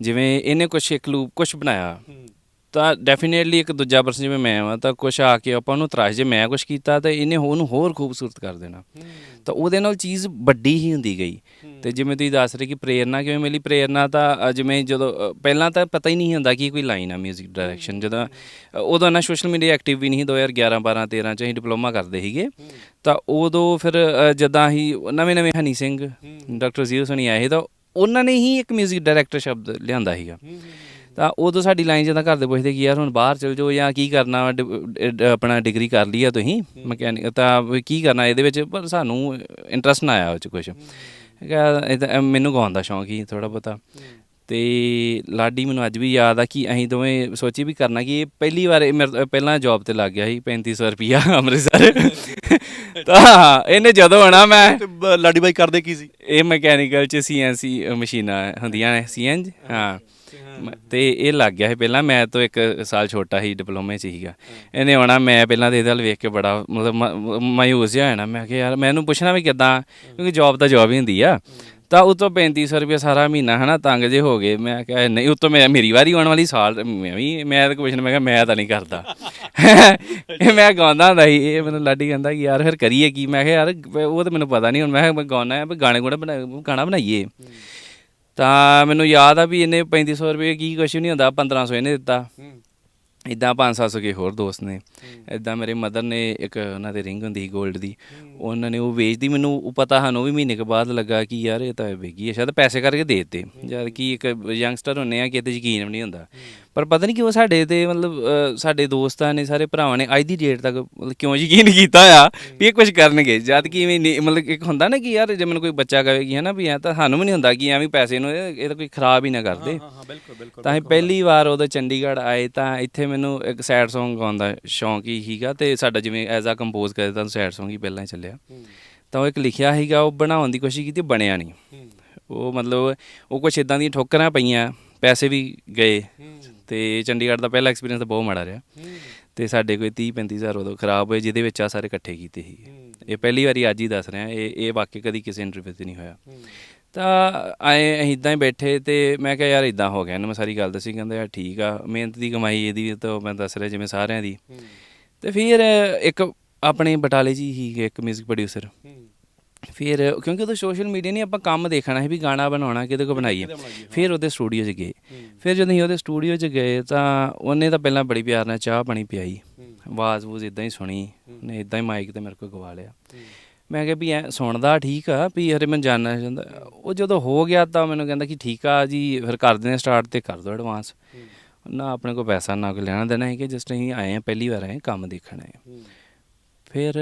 ਜਿਵੇਂ ਇਹਨੇ ਕੁਝ ਇੱਕ ਲੂਪ ਕੁਝ ਬਣਾਇਆ। ਤਾਂ ਡੈਫੀਨੇਟਲੀ ਇੱਕ ਦੂਜਾ ਪਰਸਨ ਜਿਵੇਂ ਮੈਂ ਹਾਂ ਤਾਂ ਕੁਝ ਆ ਕੇ ਆਪਾਂ ਉਹਨੂੰ ਤਰਾਸ਼ ਜੇ ਮੈਂ ਕੁਝ ਕੀਤਾ ਤਾਂ ਇਹਨੇ ਉਹਨੂੰ ਹੋਰ ਖੂਬਸੂਰਤ ਕਰ ਦੇਣਾ ਤਾਂ ਉਹਦੇ ਨਾਲ ਚੀਜ਼ ਵੱਡੀ ਹੀ ਹੁੰਦੀ ਗਈ ਤੇ ਜਿਵੇਂ ਤੁਸੀਂ ਦੱਸ ਰਹੇ ਕਿ ਪ੍ਰੇਰਨਾ ਕਿਵੇਂ ਮਿਲੀ ਪ੍ਰੇਰਨਾ ਤਾਂ ਅ, ਜਿਵੇਂ ਜਦੋਂ ਅ, ਪਹਿਲਾਂ ਤਾਂ ਪਤਾ ਹੀ ਨਹੀਂ ਹੁੰਦਾ ਕਿ ਕੋਈ ਲਾਈਨ ਆ 뮤직 ਡਾਇਰੈਕਸ਼ਨ ਜਦੋਂ ਅ, ਉਦੋਂ ਨਾ ਸੋਸ਼ਲ ਮੀਡੀਆ ਐਕਟਿਵ ਵੀ ਨਹੀਂ 2011 12 13 ਚ ਅਸੀਂ ਡਿਪਲੋਮਾ ਕਰਦੇ ਸੀਗੇ ਤਾਂ ਉਦੋਂ ਫਿਰ ਅ, ਜਦਾਂ ਹੀ ਨਵੇਂ ਨਵੇਂ ਹਨੀ ਸਿੰਘ ਡਾਕਟਰ ਜ਼ੀਰੋ ਸਣੀ ਆਏ ਤਾਂ ਉਹਨਾਂ ਨੇ ਹੀ ਇੱਕ 뮤직 ਡਾਇਰੈਕਟਰ ਸ਼ਬਦ ਲਿਆਂਦਾ ਸੀਗਾ ਤਾਂ ਉਦੋਂ ਸਾਡੀ ਲਾਈਨ ਜਦੋਂ ਘਰ ਦੇ ਪੁੱਛਦੇ ਕਿ ਯਾਰ ਹੁਣ ਬਾਹਰ ਚਲ ਜਾਓ ਜਾਂ ਕੀ ਕਰਨਾ ਆਪਣਾ ਡਿਗਰੀ ਕਰ ਲਈ ਆ ਤੁਸੀਂ ਮਕੈਨਿਕ ਤਾਂ ਕੀ ਕਰਨਾ ਇਹਦੇ ਵਿੱਚ? ਪਰ ਸਾਨੂੰ ਇੰਟਰਸਟ ਨਾ ਆਇਆ ਉਹ ਚ ਕੁਝ ਮੈਨੂੰ ਗਾਉਣ ਦਾ ਸ਼ੌਂਕ ਹੀ ਥੋੜਾ ਬਹੁਤਾ। ਤੇ ਲਾਡੀ ਮੈਨੂੰ ਅੱਜ ਵੀ ਯਾਦ ਆ ਕਿ ਅਸੀਂ ਦੋਵੇਂ ਸੋਚੀ ਵੀ ਕਰਨਾ ਕਿ ਇਹ ਪਹਿਲੀ ਵਾਰ ਤੋਂ ਪਹਿਲਾਂ ਜੌਬ ਤੇ ਲੱਗ ਗਿਆ ਸੀ 3500 ਰੁਪਿਆ ਅੰਮ੍ਰਿਤਸਰ। <laughs> ਤਾਂ ਇਹਨੇ ਜਦੋਂ ਆਣਾ ਮੈਂ ਤੇ ਲਾਡੀ ਬਾਈ ਕਰਦੇ ਕੀ ਸੀ? ਇਹ ਮਕੈਨੀਕਲ ਚ ਸੀਐਨਸੀ ਮਸ਼ੀਨਾਂ ਹੁੰਦੀਆਂ ਨੇ ਸੀਐਨਜ ਹਾਂ। ਮ- ਤੇ ਇਹ ਲੱਗ ਗਿਆ ਸੀ ਪਹਿਲਾਂ ਮੈਂ ਤੋਂ ਇੱਕ ਸਾਲ ਛੋਟਾ ਸੀ ਡਿਪਲੋਮੇ ਚ ਸੀਗਾ। ਇਹਨੇ ਆਉਣਾ, ਮੈਂ ਪਹਿਲਾਂ ਤੇ ਇਹਦੇ ਵੱਲ ਵੇਖ ਕੇ ਬੜਾ ਮਤਲਬ ਮ- ਮ- ਮਾਯੂਸ ਜਿਹਾ ਹੋਣਾ ਮੈਂ ਕਿਹਾ, ਯਾਰ ਮੈਂ ਇਹਨੂੰ ਪੁੱਛਣਾ ਵੀ ਕਿੱਦਾਂ? ਕਿਉਂਕਿ ਜੌਬ ਤਾਂ ਜੌਬ ਹੀ ਹੁੰਦੀ ਆ। ਤਾਂ ਉਤੋਂ 3500 ਰੁਪਏ ਸਾਰਾ ਮਹੀਨਾ ਹਨਾ ਤੰਗ ਜੇ ਹੋ ਗਏ। ਮੈਂ ਕਿਹਾ, ਨਹੀਂ ਉਤੋਂ ਮੈਂ, ਮੇਰੀ ਵਾਰੀ ਆਉਣ ਵਾਲੀ ਸਾਲ, ਮੈਂ ਵੀ, ਮੈਂ ਤਾਂ ਕੁਐਸਚਨ ਮੈਂ ਕਿਹਾ, ਮੈਂ ਤਾਂ ਨਹੀਂ ਕਰਦਾ। ਇਹ ਮੈਂ ਗਾਉਂਦਾ ਹੁੰਦਾ ਸੀ। ਇਹ ਮੈਨੂੰ ਲਾਡੀ ਕਹਿੰਦਾ ਕਿ, ਯਾਰ, ਫਿਰ ਕਰੀਏ ਕੀ? ਮੈਂ ਕਿਹਾ, ਯਾਰ, ਉਹ ਤਾਂ ਮੈਨੂੰ ਪਤਾ ਨਹੀਂ ਹੁਣ। ਮੈਂ ਕਿਹਾ, ਮੈਂ ਗਾਉਣਾ ਹੈ ਵੀ ਗਾਣੇ ਗੁਣੇ ਬਣਾ, ਗਾਣਾ ਬਣਾਈਏ। ਤਾਂ ਮੈਨੂੰ ਯਾਦ ਆ ਵੀ ਇਹਨੇ 3500 ਰੁਪਏ ਕੀ ਕੁਛ ਨਹੀਂ ਹੁੰਦਾ 1500 ਇਹਨੇ ਦਿੱਤਾ। ਇਦਾਂ 5-700 ਕੇ ਹੋਰ ਦੋਸਤ ਨੇ। ਇਦਾਂ ਮੇਰੇ ਮਦਰ ਨੇ ਇੱਕ ਉਹਨਾਂ ਦੇ ਰਿੰਗ ਹੁੰਦੀ ਸੀ 골ਡ ਦੀ ਉਹਨਾਂ ਨੇ ਉਹ ਵੇਚਦੀ ਮੈਨੂੰ ਉਹ ਪਤਾ ਸਾਨੂੰ ਵੀ ਮਹੀਨੇ ਕੇ ਬਾਅਦ ਲੱਗਾ ਕਿ ਯਾਰ ਇਹ ਤਾਂ ਵੇਗੀ ਹੈ ਸ਼ਾਇਦ ਪੈਸੇ ਕਰਕੇ ਦੇ ਦਿੱਤੇ। ਜਦ ਕਿ ਇੱਕ ਯੰਗਸਟਰ ਹੁੰਨੇ ਆ ਕਿ 'ਚ ਯਕੀਨ ਵੀ ਨਹੀਂ ਹੁੰਦਾ। ਪਰ ਪਤਾ ਨਹੀਂ ਕਿਉਂ ਸਾਡੇ ਤੇ ਮਤਲਬ ਸਾਡੇ ਦੋਸਤਾਂ ਨੇ ਸਾਰੇ ਭਰਾਵਾਂ ਨੇ ਅੱਜ ਦੀ ਡੇਟ ਤੱਕ ਮਤਲਬ ਕਿਉਂ ਯਕੀਨ ਕੀਤਾ ਆ ਵੀ ਇਹ ਕੁਝ ਕਰਨਗੇ? ਜਦ ਕਿ ਇਵੇਂ ਨਹੀਂ- ਮਤਲਬ ਇੱਕ ਹੁੰਦਾ ਨਾ ਕਿ ਯਾਰ ਜੇ ਮੈਨੂੰ ਕੋਈ ਬੱਚਾ ਕਹੇਗੀ ਹੈ ਨਾ ਵੀ ਐ ਤਾਂ ਸਾਨੂੰ ਵੀ ਨਹੀਂ ਹੁੰਦਾ ਕਿ ਐਵੇਂ ਪੈਸੇ ਨੂੰ ਇਹ ਇਹ ਤਾਂ ਕੋਈ ਖਰਾਬ ਹੀ ਨਾ ਕਰਦੇ। ਹਾਂ ਬਿਲਕੁਲ ਬਿਲਕੁਲ ਤਾਂ ਅਸੀਂ ਪਹਿਲੀ ਵਾਰ ਉਦੋਂ ਚੰਡੀਗੜ੍ਹ ਆਏ ਤਾਂ ਇੱਥੇ ਮੈਨੂੰ ਇੱਕ ਸੈਡ Song ਗਾਉਣ ਦਾ ਸ਼ੌਂਕ ਹੀ ਸੀਗਾ ਤੇ ਸਾਡਾ ਜਿਵੇਂ ਐਜ਼ ਆ ਕੰਪੋਜ਼ ਕਰਦੇ ਤਾਂ ਸੈਡ Song ਹੀ ਪਹਿਲਾਂ ਹੀ ਚੱਲਿਆ। ਤਾਂ ਉਹ ਇੱਕ ਲਿਖਿਆ ਸੀਗਾ ਉਹ ਬਣਾਉਣ ਦੀ ਕੋਸ਼ਿਸ਼ ਕੀਤੀ ਬਣਿਆ ਨਹੀਂ ਉਹ ਮਤਲਬ ਉਹ ਕੁਛ ਇਦਾਂ ਦੀਆਂ ਠੋਕਰਾਂ ਪਈਆਂ ਪੈਸੇ ਵੀ ਗਏ। ਤੇ ਚੰਡੀਗੜ੍ਹ ਦਾ ਪਹਿਲਾ ਐਕਸਪੀਰੀਅੰਸ ਤਾਂ ਬਹੁਤ ਮਾੜਾ ਰਿਹਾ। ਤੇ ਸਾਡੇ ਕੋਈ 30 35000 ਉਦੋਂ ਖਰਾਬ ਹੋਏ ਜਿਹਦੇ ਵਿੱਚ ਆ ਸਾਰੇ ਇਕੱਠੇ ਕੀਤੇ ਸੀ। ਇਹ ਪਹਿਲੀ ਵਾਰੀ ਅੱਜ ਹੀ ਦੱਸ ਰਿਹਾ ਇਹ ਇਹ ਵਾਕਿਆ ਕਦੀ ਕਿਸੇ ਇੰਟਰਵਿਊ ਤੇ ਨਹੀਂ ਹੋਇਆ। ਤਾਂ ਆਏ ਅਸੀਂ ਇਦਾਂ ਹੀ ਬੈਠੇ ਤੇ ਮੈਂ ਕਿਹਾ ਯਾਰ ਇਦਾਂ ਹੋ ਗਿਆ ਇਹਨੂੰ ਮੈਂ ਸਾਰੀ ਗੱਲ ਦੱਸੀ। ਕਹਿੰਦਾ ਯਾਰ ਠੀਕ ਆ ਮਿਹਨਤ ਦੀ ਕਮਾਈ ਇਹਦੀ ਤਾਂ ਮੈਂ ਦੱਸ ਰਿਹਾ ਜਿਵੇਂ ਸਾਰਿਆਂ ਦੀ। ਤੇ ਫਿਰ ਇੱਕ ਆਪਣੇ ਬਟਾਲੇ ਜੀ ਹੀ ਇੱਕ 뮤직 ਪ੍ਰੋਡਿਊਸਰ ਫਿਰ ਕਿਉਂਕਿ ਉਦੋਂ ਸੋਸ਼ਲ ਮੀਡੀਆ ਨਹੀਂ ਆਪਾਂ ਕੰਮ ਦੇਖਣਾ ਸੀ ਵੀ ਗਾਣਾ ਬਣਾਉਣਾ ਕਿਤੇ ਕੋ ਬਣਾਈਏ। ਫਿਰ ਉਹਦੇ ਸਟੂਡੀਓ 'ਚ ਗਏ। ਫਿਰ ਜਦੋਂ ਅਸੀਂ ਉਹਦੇ ਸਟੂਡੀਓ 'ਚ ਗਏ ਤਾਂ ਉਹਨੇ ਤਾਂ ਪਹਿਲਾਂ ਬੜੀ ਪਿਆਰ ਨਾਲ ਚਾਹ ਪਾਣੀ ਪਿਆਈ। ਆਵਾਜ਼ ਵੂਜ਼ ਇਦਾਂ ਹੀ ਸੁਣੀ ਉਹਨੇ ਇਦਾਂ ਹੀ ਮਾਈਕ ਤੇ ਮੇਰੇ ਕੋਲ ਗਵਾ ਲਿਆ। ਮੈਂ ਕਿਹਾ ਵੀ ਐ ਸੁਣਦਾ ਠੀਕ ਆ ਵੀ ਹਰੇ ਮੈਂ ਜਾਣਨਾ ਚਾਹੁੰਦਾ। ਉਹ ਜਦੋਂ ਹੋ ਗਿਆ ਤਾਂ ਮੈਨੂੰ ਕਹਿੰਦਾ ਕਿ ਠੀਕ ਆ ਜੀ ਫਿਰ ਕਰਦੇ ਨੇ ਸਟਾਰਟ ਤੇ ਕਰ ਦੋ ਐਡਵਾਂਸ ਨਾ ਆਪਣੇ ਕੋਲ ਪੈਸਾ ਨਾ ਕੋਈ ਲੈਣਾ ਦੇਣਾ ਹੈ ਕਿ ਜਸਟ ਅਸੀਂ ਆਏ ਆ ਪਹਿਲੀ ਵਾਰ ਆਏ ਹਾਂ, ਕੰਮ ਦੇਖਣ ਆਏ ਹਾਂ। ਫਿਰ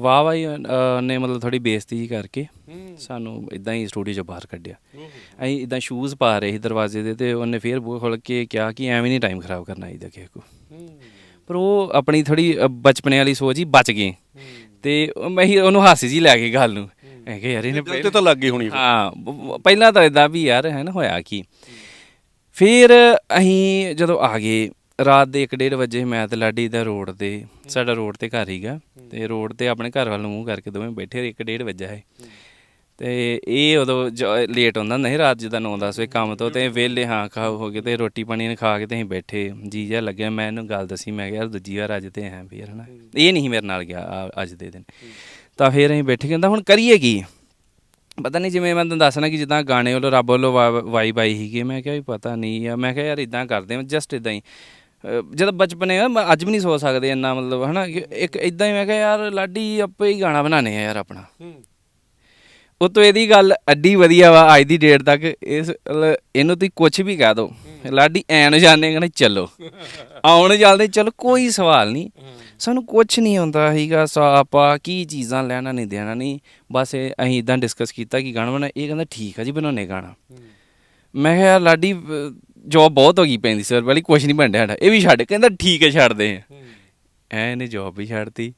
ਵਾਹ ਹੀ ਨੇ ਮਤਲਬ ਥੋੜੀ ਬੇਇੱਜ਼ਤੀ ਜਿਹੀ ਕਰਕੇ ਸਾਨੂੰ ਇਦਾਂ ਹੀ ਸਟੂਡੀਓ ਚੋਂ ਬਾਹਰ ਕੱਢਿਆ। ਅਸੀਂ ਇਦਾਂ ਸ਼ੂਜ਼ ਪਾ ਰਹੇ ਸੀ ਦਰਵਾਜ਼ੇ ਦੇ ਤੇ ਉਹਨੇ ਫੇਰ ਬੂਹਾ ਖੋਲ ਕੇ ਕਿਹਾ ਕਿ ਐਵੇਂ ਨਹੀਂ ਟਾਈਮ ਖਰਾਬ ਕਰਨਾ ਇਹਦਾ ਕਿਸੇ ਕੋ ਪਰ ਉਹ ਆਪਣੀ ਥੋੜੀ ਬਚਪਨੇ ਵਾਲੀ ਸੋਚ ਹੀ ਬਚ ਗਏ ਤੇ ਮੈਂ ਹੀ ਉਹਨੂੰ ਹਾਸੀ ਜੀ ਲੈ ਕੇ ਗੱਲ ਨੂੰ। ਮੈਂ ਕਿਹਾ ਯਾਰ ਇਹਨੇ ਦਿਲ ਤੇ ਲੱਗ ਗਈ ਹੋਣੀ। ਹਾਂ ਪਹਿਲਾਂ ਤਾਂ ਇਦਾਂ ਵੀ ਯਾਰ ਹੈ ਨਾ ਹੋਇਆ ਕੀ। ਫਿਰ ਅਸੀਂ ਜਦੋਂ ਆ ਗਏ ਰਾਤ ਦੇ 1:30 ਵਜੇ ਮੈਂ ਤੇ ਲਾਡੀ ਦਾ ਰੋਡ ਤੇ, ਸਾਡਾ ਰੋਡ ਤੇ ਘਰ ਹੀਗਾ ਤੇ ਰੋਡ ਤੇ ਆਪਣੇ ਘਰ ਵੱਲ ਨੂੰ ਮੂੰਹ ਕਰਕੇ ਦੋਵੇਂ ਬੈਠੇ 1:30 ਵਜੇ ਹੈ। ਤੇ ਇਹ ਉਦੋਂ ਲੇਟ ਹੁੰਦਾ ਹੁੰਦਾ ਸੀ, ਰਾਤ ਜਿੱਦਾਂ 9-10 ਵਜੇ ਕੰਮ ਤੋਂ ਤੇ ਵਿਹਲੇ ਹਾਂ ਖਾ ਹੋ ਗਏ ਤੇ ਰੋਟੀ ਪਾਣੀ ਨੇ ਖਾ ਕੇ ਤੇ ਅਸੀਂ ਬੈਠੇ, ਜੀ ਜਿਹਾ ਲੱਗਿਆ। ਮੈਂ ਇਹਨੂੰ ਗੱਲ ਦੱਸੀ, ਮੈਂ ਕਿਹਾ ਯਾਰ ਦੂਜੀ ਵਾਰ ਅੱਜ ਤੇ ਹੈ ਵੀ ਯਾਰ ਹਨਾ। ਇਹ ਨਹੀਂ ਸੀ ਮੇਰੇ ਨਾਲ ਗਿਆ ਆ- ਅੱਜ ਦੇ ਦਿਨ। ਤਾਂ ਫਿਰ ਅਸੀਂ ਬੈਠੇ ਕਹਿੰਦਾ ਹੁਣ ਕਰੀਏ ਕੀ? ਪਤਾ ਨਹੀਂ ਜਿਵੇਂ ਮੈਂ ਤੁਹਾਨੂੰ ਦੱਸਣਾ ਕਿ ਜਿੱਦਾਂ ਗਾਣੇ ਵੱਲੋਂ ਰੱਬ ਵੱਲੋਂ ਵਾਈਬ ਆਈ ਸੀਗੀ, ਮੈਂ ਕਿਹਾ ਵੀ ਪਤਾ ਨਹੀਂ ਆ। ਮੈਂ ਕਿਹਾ ਯਾਰ ਇਦਾਂ ਕਰਦੇ ਹਾਂ ਜਸਟ ਇਦਾਂ ਹੀ। ਜਦੋਂ ਬਚਪਨੇ ਆ ਮੈਂ ਅੱਜ ਵੀ ਨਹੀਂ ਸੋਚ ਸਕਦੇ ਇੰਨਾ ਮਤਲਬ ਹਨਾ ਕਿ ਇੱਕ ਇਦਾਂ ਹੀ ਮੈਂ ਕਿਹਾ ਯਾਰ ਲਾਡੀ ਆਪੇ ਹੀ ਗਾਣਾ ਬਣਾਣੇ ਆ ਯਾਰ ਆਪਣਾ। ਉਤੋਂ ਇਹਦੀ ਗੱਲ ਅੱਡੀ ਵਧੀਆ ਵਾ ਅੱਜ ਦੀ ਡੇਟ ਤੱਕ ਇਸ ਇਹਨੂੰ ਤੁਸੀਂ ਕੁਝ ਵੀ ਕਹਿ ਦੋ ਲਾਡੀ ਐਨ ਜਾਣੇ ਕਹਿੰਦੇ ਚਲੋ। ਆਉਣ ਚੱਲਦੇ ਚਲੋ ਕੋਈ ਸਵਾਲ ਨਹੀਂ। ਸਾਨੂੰ ਕੁਝ ਨਹੀਂ ਹੁੰਦਾ ਸੀਗਾ ਸਾ ਆਪਾਂ ਕੀ ਚੀਜ਼ਾਂ ਲੈਣਾ ਨਹੀਂ ਦੇਣਾ ਨਹੀਂ। ਬਸ ਇਹ ਅਸੀਂ ਇਦਾਂ ਡਿਸਕਸ ਕੀਤਾ ਕਿ ਗਾਣਾ ਬਣਾ ਇਹ ਕਹਿੰਦਾ ਠੀਕ ਆ ਜੀ ਬਣਾਉਣੇ ਗਾਣਾ। ਮੈਂ ਕਿਹਾ ਯਾਰ ਲਾਡੀ ਜੋਬ ਬਹੁਤ ਹੋ ਗਈ ਪੈਂਦੀ ਸਰ ਵਾਲੀ ਕੁਝ ਨਹੀਂ ਬਣ ਰਿਹਾ ਸਾਡਾ। ਇਹ ਵੀ ਛੱਡ ਕਹਿੰਦਾ ਠੀਕ ਹੈ ਛੱਡਦੇ ਆ। ਐ ਇਹਨੇ ਜੋਬ ਵੀ ਛੱਡਤੀ।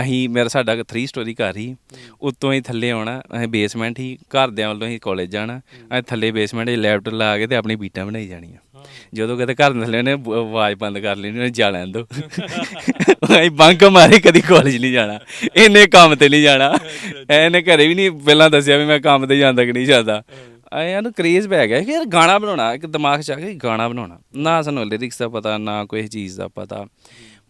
ਅਸੀਂ ਮੇਰਾ ਸਾਡਾ 3 ਸਟੋਰੀ ਘਰ ਹੀ। ਉੱਤੋਂ ਹੀ ਥੱਲੇ ਆਉਣਾ ਅਸੀਂ ਬੇਸਮੈਂਟ ਹੀ ਘਰਦਿਆਂ ਵੱਲੋਂ ਹੀ ਕਾਲਜ ਜਾਣਾ। ਅਸੀਂ ਥੱਲੇ ਬੇਸਮੈਂਟ 'ਚ ਲੈਪਟਾਪ ਲਾ ਕੇ ਤੇ ਆਪਣੀ ਬੀਟਾਂ ਬਣਾਈ ਜਾਣੀਆਂ। ਜਦੋਂ ਕਦੇ ਘਰ ਦੇ ਥੱਲੇ ਨੇ ਆਵਾਜ਼ ਬੰਦ ਕਰ ਲੈਣੀ ਉਹਨੇ ਜਾ ਲੈਣ ਦੋ। <laughs> ਅਸੀਂ ਬੰਕ ਮਾਰੇ ਕਦੀ ਕਾਲਜ ਨਹੀਂ ਜਾਣਾ। ਇਹਨੇ ਕੰਮ ਤੇ ਨਹੀਂ ਜਾਣਾ। ਇਹਨੇ ਘਰੇ ਵੀ ਨਹੀਂ ਪਹਿਲਾਂ ਦੱਸਿਆ ਵੀ ਮੈਂ ਕੰਮ ਤੇ ਜਾਂਦਾ ਕਿ ਨਹੀਂ ਜਾਂਦਾ ਆਇਆ ਨੂੰ ਕ੍ਰੇਜ਼ ਪੈ ਗਿਆ ਕਿ ਯਾਰ ਗਾਣਾ ਬਣਾਉਣਾ ਇੱਕ ਦਿਮਾਗ 'ਚ ਆ ਗਿਆ ਕਿ ਗਾਣਾ ਬਣਾਉਣਾ। ਨਾ ਸਾਨੂੰ ਲਿਰਿਕਸ ਦਾ ਪਤਾ ਨਾ ਕੋਈ ਚੀਜ਼ ਦਾ ਪਤਾ।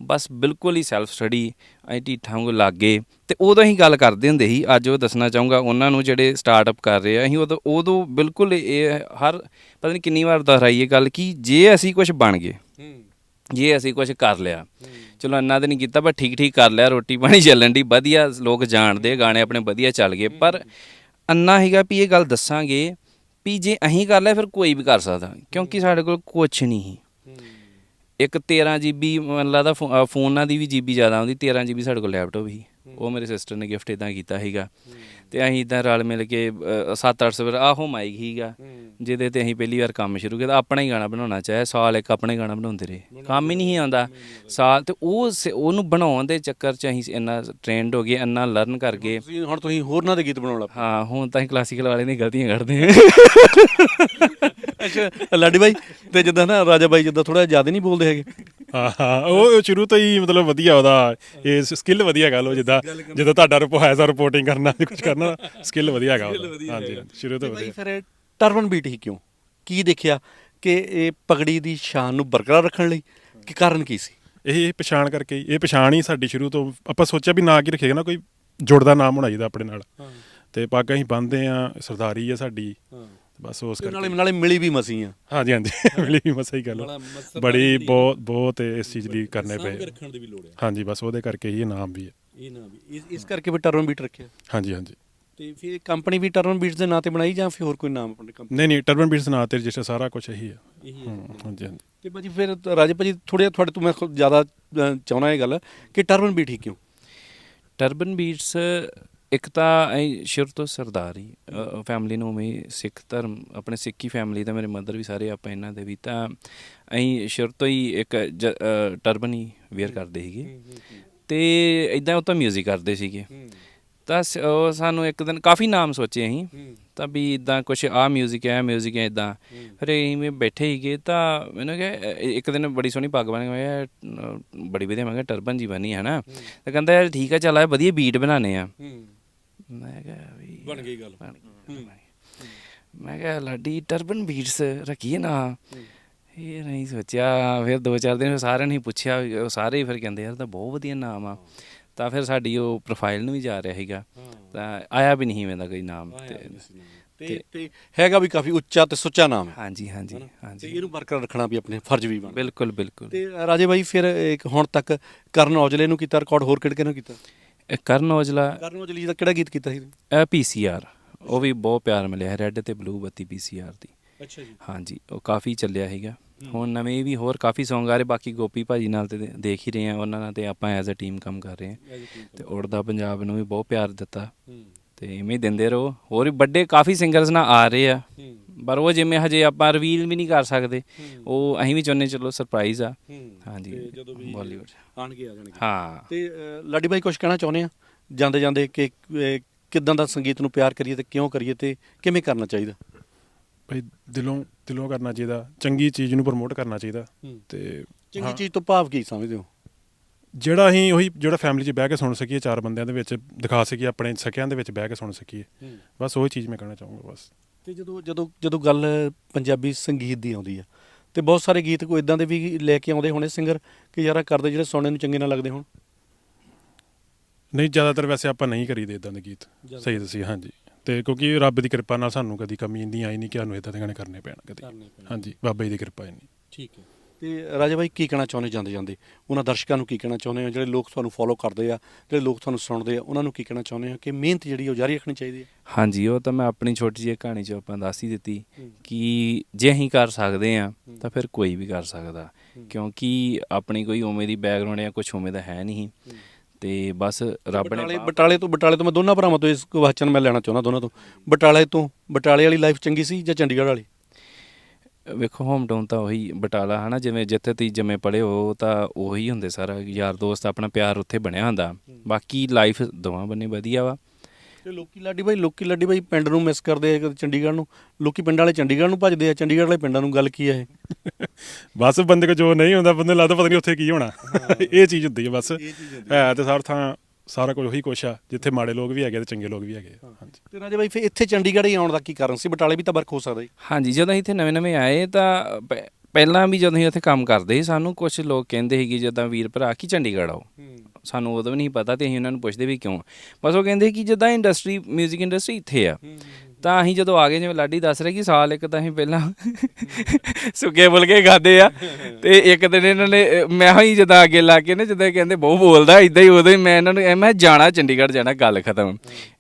ਬਸ ਬਿਲਕੁਲ ਹੀ ਸੈਲਫ ਸਟੱਡੀ ਐ ਢੀਠਾਂ ਵਾਂਗੂ ਲੱਗੇ। ਤੇ ਉਦੋਂ ਹੀ ਗੱਲ ਕਰਦੇ ਹੁੰਦੇ ਸੀ ਅੱਜ ਉਹ ਦੱਸਣਾ ਚਾਹੂੰਗਾ ਉਹਨਾਂ ਨੂੰ ਜਿਹੜੇ ਸਟਾਰਟਅਪ ਕਰ ਰਹੇ ਆ ਅਸੀਂ ਉਦੋਂ ਉਦੋਂ ਬਿਲਕੁਲ ਇਹ ਹਰ ਪਤਾ ਨਹੀਂ ਕਿੰਨੀ ਵਾਰ ਦੁਹਰਾਈ ਇਹ ਗੱਲ ਕਿ ਜੇ ਅਸੀਂ ਕੁਝ ਬਣ ਗਏ ਜੇ ਅਸੀਂ ਕੁਝ ਕਰ ਲਿਆ। ਚਲੋ ਇੰਨਾ ਤਾਂ ਨਹੀਂ ਕੀਤਾ ਪਰ ਠੀਕ ਠੀਕ ਕਰ ਲਿਆ ਰੋਟੀ ਪਾਣੀ ਚੱਲਣ ਦੀ ਵਧੀਆ ਲੋਕ ਜਾਣਦੇ ਗਾਣੇ ਆਪਣੇ ਵਧੀਆ ਚੱਲ ਗਏ। ਪਰ ਅੰਨਾ ਹੈਗਾ ਵੀ ਇਹ ਗੱਲ ਦੱਸਾਂਗੇ ਵੀ ਜੇ ਅਸੀਂ ਕਰ ਲਿਆ ਫਿਰ ਕੋਈ ਵੀ ਕਰ ਸਕਦਾ। ਕਿਉਂਕਿ ਸਾਡੇ ਕੋਲ ਕੁਝ ਨਹੀਂ ਸੀ। ਇੱਕ 13 ਜੀਬੀ ਮੈਨੂੰ ਲੱਗਦਾ ਫੋਨਾਂ ਦੀ ਵੀ ਜੀਬੀ ਜ਼ਿਆਦਾ ਆਉਂਦੀ 13 ਜੀਬੀ ਸਾਡੇ ਕੋਲ ਲੈਪਟਾਪ ਸੀ। ਉਹ ਮੇਰੇ ਸਿਸਟਰ ਨੇ ਗਿਫਟ ਇਦਾਂ ਕੀਤਾ ਸੀਗਾ। ਤੇ ਅਸੀਂ ਇਦਾਂ ਰਲ ਮਿਲ ਕੇ 7-8 ਸਵੇਰ ਆਹੋ ਮਾਈਕ ਹੀਗਾ ਜਿਹਦੇ ਤੇ ਅਸੀਂ ਪਹਿਲੀ ਵਾਰ ਕੰਮ ਸ਼ੁਰੂ ਕੀਤਾ। ਆਪਣਾ ਹੀ ਗਾਣਾ ਬਣਾਉਣਾ ਚਾਹਿਆ। ਸਾਲ ਇੱਕ ਆਪਣੇ ਗਾਣਾ ਬਣਾਉਂਦੇ ਰਹੇ। ਕੰਮ ਹੀ ਨਹੀਂ ਆਉਂਦਾ। ਸਾਲ ਤੇ ਉਹ ਉਹਨੂੰ ਬਣਾਉਣ ਦੇ ਚੱਕਰ 'ਚ ਅਸੀਂ ਇੰਨਾ ਟ੍ਰੈਂਡ ਹੋ ਗਏ ਇੰਨਾ ਲਰਨ ਕਰ ਗਏ। ਹੁਣ ਤੁਸੀਂ ਹੋਰਨਾਂ ਦੇ ਗੀਤ ਬਣਾਉਣ ਲੱਗ ਹਾਂ ਹੁਣ ਤਾਂ ਅਸੀਂ ਕਲਾਸੀਕਲ ਵਾਲੇ ਦੀਆਂ ਗਲਤੀਆਂ ਹਾਂ। ਪਏ <laughs> ਅੱਛਾ ਲਾਡੀ ਬਾਈ ਤੇ ਜਿੱਦਾਂ ਨਾ ਰਾਜਾ ਬਾਈ ਜਿੱਦਾਂ ਥੋੜਾ ਜ਼ਿਆਦਾ ਨਹੀਂ ਬੋਲਦੇ ਹੈਗੇ? ਹਾਂ ਹਾਂ ਉਹ ਉਹ ਸ਼ੁਰੂ ਤੋਂ ਹੀ ਮਤਲਬ ਵਧੀਆ ਉਹਦਾ ਇਹ ਸਕਿੱਲ ਵਧੀਆ ਗੱਲ ਉਹ ਜਿੱਦਾਂ ਜਦੋਂ ਤੁਹਾਡਾ ਰਿਪੋ ਹੈ ਸਾ ਰਿਪੋਰਟਿੰਗ ਕਰਨਾ ਕੁਝ ਕਰਨਾ ਸਕਿੱਲ ਵਧੀਆ ਹੈਗਾ ਉਹਦਾ। ਹਾਂਜੀ ਸ਼ੁਰੂ ਤੋਂ ਤੇ ਬਾਈ ਵਧੀਆ। ਫਿਰ ਟਰਬਨ ਬੀਟ ਹੀ ਕਿਉਂ? ਕੀ ਦੇਖਿਆ ਕਿ ਇਹ ਪਗੜੀ ਦੀ ਸ਼ਾਨ ਨੂੰ ਬਰਕਰਾਰ ਰੱਖਣ ਲਈ ਕੀ ਕਾਰਨ ਕੀ ਸੀ? ਇਹ ਪਛਾਣ ਕਰਕੇ ਹੀ- ਇਹ ਪਛਾਣ ਹੀ ਸਾਡੀ ਸ਼ੁਰੂ ਤੋਂ ਆਪਾਂ ਸੋਚਿਆ ਵੀ ਨਾਂ ਕੀ ਰੱਖੇਗਾ ਨਾ ਕੋਈ ਜੁੜਦਾ ਨਾਮ ਹੋਣਾ ਚਾਹੀਦਾ ਆਪਣੇ ਨਾਲ। ਤੇ ਪੱਗ ਅਸੀਂ ਬੰਨਦੇ ਆ ਸਰਦਾਰੀ ਆ ਸਾਡੀ। ਬਸ ਉਸ ਤੇ ਨਾਲੇ ਕਰਕੇ। ਨਾਲੇ ਮਿਲੀ ਵੀ ਮਸੀਂ ਆ। ਹਾਂਜੀ ਹਾਂਜੀ। ਮਿਲੀ ਵੀ ਮਸਾ ਹੀ ਗੱਲ ਬੜਾ ਮਸਾ ਬੜੀ ਬਹੁਤ ਬਹੁਤ ਇਸ ਚੀਜ਼ ਲਈ ਕਰਨੇ ਸਾਂਭ ਕੇ ਪਏ ਰੱਖਣ ਦੀ ਵੀ ਲੋੜ ਹੈ ਹਾਂਜੀ ਬਸ ਉਹਦੇ ਕਰਕੇ ਹੀ ਇਹ ਨਾਮ ਵੀ ਹੈ ਇਹ ਨਾ ਵੀ ਇਸ- ਇਸ ਕਰਕੇ ਵੀ ਟਰਬਨ ਬੀਟ ਰੱਖਿਆ। ਹਾਂਜੀ ਹਾਂਜੀ। ਤੇ ਫਿਰ ਕੰਪਨੀ ਵੀ ਟਰਬਨ ਬੀਟਸ ਦੇ ਨਾਂ ਤੇ ਬਣਾਈ ਜਾਂ ਫਿਰ ਹੋਰ ਕੋਈ ਨਾਮ ਆਪਣੀ ਕੰਪਨੀ? ਨਹੀਂ ਨਹੀਂ ਟਰਬਨ ਬੀਟਸ ਨਾਂ ਤੇ ਰਜਿਸਟਰ ਸਾਰਾ ਕੁਝ ਇਹੀ ਹੈ ਇਹੀ ਹੂੰ, ਹਾਂਜੀ ਹਾਂਜੀ। ਤੇ ਭਾਜੀ ਫਿਰ ਰਾਜੇ ਭਾਜੀ ਥੋੜ੍ਹਾ ਤੁਹਾਡੇ ਤੋਂ ਮੈਂ ਖੁਦ ਜ਼ਿਆਦਾ ਅ, ਚਾਹੁੰਦਾ ਇਹ ਗੱਲ ਕਿ ਟਰਬਨ ਬੀਟ ਹੀ ਕਿਉਂ? ਟਰਬਨ ਬੀਟਸ ਇੱਕ ਤਾਂ ਅਸੀਂ ਸ਼ੁਰੂ ਤੋਂ ਸਰਦਾਰੀ ਫੈਮਿਲੀ ਨੂੰ ਮੈਂ ਸਿੱਖ ਧਰਮ ਆਪਣੇ ਸਿੱਖੀ ਫੈਮਿਲੀ ਦਾ ਮੇਰੇ ਮਦਰ ਵੀ ਸਾਰੇ ਆਪਾਂ ਇਹਨਾਂ ਦੇ ਵੀ ਤਾਂ ਅਸੀਂ ਸ਼ੁਰੂ ਤੋਂ ਹੀ ਇੱਕ ਜ- ਅ, ਟਰਬਨ ਹੀ ਵੇਅਰ ਕਰਦੇ ਸੀਗੇ ਤੇ ਇਦਾਂ ਉਹ ਤਾਂ 뮤직 ਕਰਦੇ ਸੀਗੇ ਤਾਂ ਸ- ਉਹ ਸਾਨੂੰ ਇੱਕ ਦਿਨ ਕਾਫੀ ਨਾਮ ਸੋਚੇ ਅਸੀਂ ਤਾਂ ਵੀ ਇਦਾਂ ਕੁਝ ਆ 뮤직 ਹੈ 뮤직 ਹੈ ਇਦਾਂ ਫਿਰ ਅਸੀਂ ਵੀ ਬੈਠੇ ਹੀਗੇ ਤਾਂ ਮੈਨੂੰ ਕਿਹਾ ਅ, ਇੱਕ ਦਿਨ ਬੜੀ ਸੋਹਣੀ ਪੱਗ ਬਣ ਗਈ ਬੜੀ ਵਧੀਆ ਮੈਂ ਕਿਹਾ ਟਰਬਨ ਜੀ ਬਣੀ ਹੈ ਨਾ ਤਾਂ ਕਹਿੰਦਾ ਯਾਰ ਠੀਕ ਆ ਚੱਲ ਆ ਵਧੀਆ ਬੀਟ ਬਣਾਣੇ ਆ ਮੈਂ ਕਿਹਾ ਵੀ ਬਣ ਗਈ ਗੱਲ। ਬਣ ਗਈ, ਬਣ ਗਈ। ਮੈਂ ਕਿਹਾ ਲਾਡੀ ਟਰਬਨ ਬੀਟਸ ਰੱਖੀਏ ਨਾ। ਇਹ ਨਹੀਂ ਸੋਚਿਆ ਫਿਰ ਦੋ ਚਾਰ ਦਿਨ ਸਾਰਿਆਂ ਨੇ ਹੀ ਪੁੱਛਿਆ ਉਹ ਸਾਰੇ ਹੀ ਫਿਰ ਕਹਿੰਦੇ ਯਾਰ ਤਾਂ ਬਹੁਤ ਵਧੀਆ ਨਾਮ ਆ। ਤਾਂ ਫਿਰ ਸਾਡੀ ਉਹ ਪ੍ਰੋਫਾਈਲ ਨੂੰ ਵੀ ਜਾ ਰਿਹਾ ਸੀਗਾ। ਤਾਂ ਆਇਆ ਵੀ ਨਹੀਂ ਮੈਂਦਾ ਕੋਈ ਨਾਮ ਤੇ ਤੇ ਤੇ ਹੈਗਾ ਵੀ ਕਾਫੀ ਉੱਚਾ ਤੇ ਸੁੱਚਾ ਨਾਮ ਹੈ। ਹਾਂਜੀ ਹਾਂਜੀ ਤੇ ਹਾਂਜੀ। ਇਹਨੂੰ ਬਰਕਰਾਰ ਰੱਖਣਾ ਵੀ ਆਪਣੇ ਫਰਜ਼ ਵੀ ਬਣਦਾ। ਬਿਲਕੁਲ ਬਿਲਕੁਲ। ਤੇ ਰਾਜੇ ਬਾਈ ਫਿਰ ਇੱਕ ਹੁਣ ਤੱਕ ਕਰਨ ਔਜਲੇ ਨੂੰ ਕੀਤਾ ਰਿਕਾਰਡ ਹੋਰ ਕਿਹੜੇ ਕਿਹਨੇ ਕੀਤਾ? ਇਹ ਕਰਨ ਔਜਲਾ ਕਰਨ ਔਜਲੇ ਦਾ ਕਿਹੜਾ ਗੀਤ ਕੀਤਾ ਸੀ ਇਹ ਪੀਸੀਆਰ ਉਹ ਵੀ ਬਹੁਤ ਪਿਆਰ ਮਿਲਿਆ ਰੈੱਡ ਤੇ ਬਲੂ ਬੱਤੀ ਪੀਸੀਆਰ ਦੀ। ਅੱਛਾ ਜੀ। ਹਾਂਜੀ ਉਹ ਕਾਫੀ ਚੱਲਿਆ ਹੈਗਾ ਹੁਣ ਨਵੇਂ ਵੀ ਹੋਰ ਕਾਫੀ Song ਆ ਰਹੇ ਬਾਕੀ ਗੋਪੀ ਭਾਜੀ ਨਾਲ ਤੇ ਦੇਖ ਹੀ ਰਹੇ ਆ ਉਹਨਾਂ ਨਾਲ ਤੇ ਆਪਾਂ ਐਜ਼ ਅ ਟੀਮ ਕੰਮ ਕਰ ਰਹੇ ਹਾਂ। ਤੇ ਉੜਦਾ ਪੰਜਾਬ ਨੂੰ ਵੀ ਬਹੁਤ ਪਿਆਰ ਦਿੱਤਾ। ਤੇ ਇਵੇਂ ਹੀ ਦਿੰਦੇ ਰਹੋ। ਹੋਰ ਵੀ ਵੱਡੇ ਕਾਫੀ ਸਿੰਗਰਸ ਨਾਲ ਆ ਰਹੇ ਆ। ਪਰ ਉਹ ਜਿਵੇਂ ਹਜੇ ਆਪਾਂ ਰਿਵੀਲ ਵੀ ਨਹੀਂ ਕਰ ਸਕਦੇ ਉਹ ਅਸੀਂ ਵੀ ਚਾਹੁੰਦੇ ਚਲੋ ਸਰਪ੍ਰਾਈਜ਼ ਆ। ਹਾਂਜੀ। ਤੇ ਜਦੋਂ ਵੀ ਬਾਲੀਵੁੱਡ ਆਣਗੇ ਆ ਜਾਣਗੇ। ਹਾਂ। ਤੇ ਲਾਡੀ ਬਾਈ ਕੁਝ ਕਹਿਣਾ ਚਾਹੁੰਦੇ ਆ? ਜਾਂਦੇ ਜਾਂਦੇ ਕਿ ਕਿੱਦਾਂ ਦਾ ਸੰਗੀਤ ਨੂੰ ਪਿਆਰ ਕਰੀਏ ਤੇ ਕਿਉਂ ਕਰੀਏ ਤੇ ਕਿਵੇਂ ਕਰਨਾ ਚਾਹੀਦਾ? ਭਾਈ ਦਿਲੋਂ ਦਿਲੋਂ ਕਰਨਾ ਚਾਹੀਦਾ ਚੰਗੀ ਚੀਜ਼ ਨੂੰ ਪ੍ਰਮੋਟ ਕਰਨਾ ਚਾਹੀਦਾ। ਤੇ ਚੰਗੀ ਚੀਜ਼ ਤੋਂ ਭਾਵ ਕੀ ਸਮਝਦੇ ਹੋ? ਜਿਹੜਾ ਅਸੀਂ ਉਹੀ ਜਿਹੜਾ ਫੈਮਿਲੀ 'ਚ ਬਹਿ ਕੇ ਸੁਣ ਸਕੀਏ ਚਾਰ ਬੰਦਿਆਂ ਦੇ ਵਿੱਚ ਦਿਖਾ ਸਕੀਏ ਆਪਣੇ ਸਕਿਆਂ ਦੇ ਵਿੱਚ ਬਹਿ ਕੇ ਸੁਣ ਸਕੀਏ। ਬਸ ਉਹੀ ਚੀਜ਼ ਮੈਂ ਕਹਿਣਾ ਚਾਹੂੰਗਾ ਬਸ। ਤੇ ਜਦੋਂ ਜਦੋਂ ਜਦੋਂ ਗੱਲ ਪੰਜਾਬੀ ਸੰਗੀਤ ਦੀ ਆਉਂਦੀ ਆ ਤੇ ਬਹੁਤ ਸਾਰੇ ਗੀਤ ਕੋਈ ਇਦਾਂ ਦੇ ਵੀ ਲੈ ਕੇ ਆਉਂਦੇ ਹੋਣੇ ਸਿੰਗਰ ਕਿ ਯਾਰਾ ਕਰਦੇ ਜਿਹੜੇ ਸੁਣਨ ਨੂੰ ਚੰਗੇ ਨਾ ਲੱਗਦੇ ਹੋਣ? ਨਹੀਂ ਜ਼ਿਆਦਾਤਰ ਵੈਸੇ ਆਪਾਂ ਨਹੀਂ ਕਰੀਦੇ ਇਦਾਂ ਦੇ ਗੀਤ। ਸਹੀ ਦੱਸੀ ਹਾਂਜੀ। ਤੇ ਕਿਉਂਕਿ ਰੱਬ ਦੀ ਕਿਰਪਾ ਨਾਲ ਸਾਨੂੰ ਕਦੀ ਕਮੀ ਨਹੀਂ ਆਈ ਨਹੀਂ ਕਿ ਸਾਨੂੰ ਇਦਾਂ ਦੇ ਗਾਣੇ ਕਰਨੇ ਪੈਣ ਕਦੀ। ਹਾਂਜੀ ਬਾਬਾ ਜੀ ਦੀ ਕਿਰਪਾ ਇੰਨੀ। ਠੀਕ ਹੈ। ਤੇ ਰਾਜਾ ਬਾਈ ਕੀ ਕਹਿਣਾ ਚਾਹੁੰਦੇ ਜਾਂਦੇ ਜਾਂਦੇ? ਉਹਨਾਂ ਦਰਸ਼ਕਾਂ ਨੂੰ ਕੀ ਕਹਿਣਾ ਚਾਹੁੰਦੇ ਹੋ? ਜਿਹੜੇ ਲੋਕ ਤੁਹਾਨੂੰ ਫੋਲੋ ਕਰਦੇ ਆ ਜਿਹੜੇ ਲੋਕ ਤੁਹਾਨੂੰ ਸੁਣਦੇ ਆ ਉਹਨਾਂ ਨੂੰ ਕੀ ਕਹਿਣਾ ਚਾਹੁੰਦੇ ਹੋ ਕਿ ਮਿਹਨਤ ਜਿਹੜੀ ਉਹ ਜਾਰੀ ਰੱਖਣੀ ਚਾਹੀਦੀ ਹੈ ਹਾਂਜੀ ਉਹ ਤਾਂ ਮੈਂ ਆਪਣੀ ਛੋਟੀ ਜਿਹੀ ਕਹਾਣੀ 'ਚ ਆਪਾਂ ਦੱਸ ਹੀ ਦਿੱਤੀ ਕਿ ਜੇ ਅਸੀਂ ਕਰ ਸਕਦੇ ਆ ਤਾਂ ਫਿਰ ਕੋਈ ਵੀ ਕਰ ਸਕਦਾ। ਕਿਉਂਕਿ ਆਪਣੀ ਕੋਈ ਉਵੇਂ ਦੀ ਬੈਕਗ੍ਰਾਉਂਡ ਜਾਂ ਕੁਝ ਉਵੇਂ ਦਾ ਹੈ ਨਹੀਂ। ਤੇ ਬਸ ਰੱਬ ਨੇ ਬਟਾਲੇ ਤੋਂ ਬਟਾਲੇ ਤੋਂ ਮੈਂ ਦੋਨਾਂ ਭਰਾਵਾਂ ਤੋਂ ਇਸ ਕੁਐਸਚਨ ਮੈਂ ਲੈਣਾ ਚਾਹੁੰਦਾ ਦੋਨਾਂ ਤੋਂ। ਬਟਾਲੇ ਤੋਂ ਬਟਾਲੇ ਵਾਲੀ ਲਾਈਫ ਚੰਗੀ ਸੀ ਜਾਂ ਚੰਡੀਗੜ੍ਹ ਵਾਲੀ? ਵੇਖੋ ਹੋਮ ਟਾਊਨ ਤਾਂ ਉਹੀ ਬਟਾਲਾ ਹਨਾ ਜਿਵੇਂ ਜਿੱਥੇ ਤੁਸੀਂ ਜੰਮੇ ਪੜੇ ਹੋ ਤਾਂ ਉਹੀ ਹੁੰਦੇ ਸਾਰਾ ਯਾਰ ਦੋਸਤ ਆਪਣਾ ਪਿਆਰ ਉੱਥੇ ਬਣਿਆ ਹੁੰਦਾ। ਬਾਕੀ ਲਾਈਫ ਦੋਵਾਂ ਬੰਨੇ ਵਧੀਆ ਵਾ। ਤੇ ਲੋਕੀ ਲਾਡੀ ਬਾਈ ਲੋਕੀ ਲਾਡੀ ਬਾਈ ਪਿੰਡ ਨੂੰ ਮਿਸ ਕਰਦੇ ਆ ਚੰਡੀਗੜ੍ਹ ਨੂੰ। ਲੋਕੀ ਪਿੰਡ ਵਾਲੇ ਚੰਡੀਗੜ੍ਹ ਨੂੰ ਭੱਜਦੇ ਆ ਚੰਡੀਗੜ੍ਹ ਵਾਲੇ ਪਿੰਡਾਂ ਨੂੰ ਗੱਲ ਕੀ ਹੈ ਇਹ? <laughs> ਬਸ ਬੰਦੇ ਕੋ ਜੋ ਨਹੀਂ ਹੁੰਦਾ ਬੰਦੇ ਨੂੰ ਲੱਗਦਾ ਪਤਾ ਨਹੀਂ ਉੱਥੇ ਕੀ ਹੋਣਾ। ਇਹ ਚੀਜ਼ ਹੁੰਦੀ ਹੈ ਬਸ। ਹੈ ਤੇ ਸਾਰ ਥਾਂ ਸਾਰਾ ਕੁਝ ਉਹੀ ਕੁਛ ਆ ਜਿੱਥੇ ਮਾੜੇ ਲੋਕ ਵੀ ਹੈਗੇ ਤੇ ਚੰਗੇ ਲੋਕ ਵੀ ਹੈਗੇ ਆ। ਹਾਂਜੀ। ਤੇ ਰਾਜੇ ਬਾਈ ਫਿਰ ਇੱਥੇ ਚੰਡੀਗੜ੍ਹ ਹੀ ਆਉਣ ਦਾ ਕੀ ਕਾਰਨ ਸੀ? ਬਟਾਲੇ ਵੀ ਤਾਂ ਵਰਕ ਹੋ ਸਕਦਾ ਸੀ ਹਾਂਜੀ ਜਦੋਂ ਅਸੀਂ ਇੱਥੇ ਨਵੇਂ-ਨਵੇਂ ਆਏ ਤਾਂ ਪ- ਪਹਿਲਾਂ ਵੀ ਜਦੋਂ ਅਸੀਂ ਉੱਥੇ ਕੰਮ ਕਰਦੇ ਸੀ ਸਾਨੂੰ ਕੁਝ ਲੋਕ ਕਹਿੰਦੇ ਸੀਗੇ ਜਦੋਂ ਵੀਰ ਭਰਾ ਕੀ ਚੰਡੀਗੜ੍ਹ ਆਓ। ਸਾਨੂੰ ਉਦੋਂ ਵੀ ਨਹੀਂ ਪਤਾ ਤੇ ਅਸੀਂ ਉਹਨਾਂ ਨੂੰ ਪੁੱਛਦੇ ਵੀ ਕਿਉਂ? ਬਸ ਉਹ ਕਹਿੰਦੇ ਕਿ ਜਿੱਦਾਂ ਇੰਡਸਟਰੀ 뮤직 ਇੰਡਸਟਰੀ ਇੱਥੇ ਆ। ਤਾਂ ਅਸੀਂ ਜਦੋਂ ਆ ਗਏ, ਜਿਵੇਂ ਲਾਡੀ ਦੱਸ ਰਿਹਾ ਕਿ ਸਾਲ ਇੱਕ ਤਾਂ ਅਸੀਂ ਪਹਿਲਾਂ ਸੁੱਕੇ ਬੁਲਕੇ ਖਾਦੇ ਆ ਤੇ ਇੱਕ ਦਿਨ ਇਹਨਾਂ ਨੇ, ਮੈਂ ਹੀ ਜਦੋਂ ਅੱਗੇ ਲਾ ਕੇ ਨਾ ਜਦੋਂ ਕਹਿੰਦੇ ਬਹੁਤ ਬੋਲਦਾ ਇਦਾਂ ਹੀ ਉਦੋਂ ਹੀ ਮੈਂ ਇਹਨਾਂ ਨੂੰ ਇਹ ਮੈਂ ਜਾਣਾ, ਚੰਡੀਗੜ੍ਹ ਜਾਣਾ, ਗੱਲ ਖਤਮ।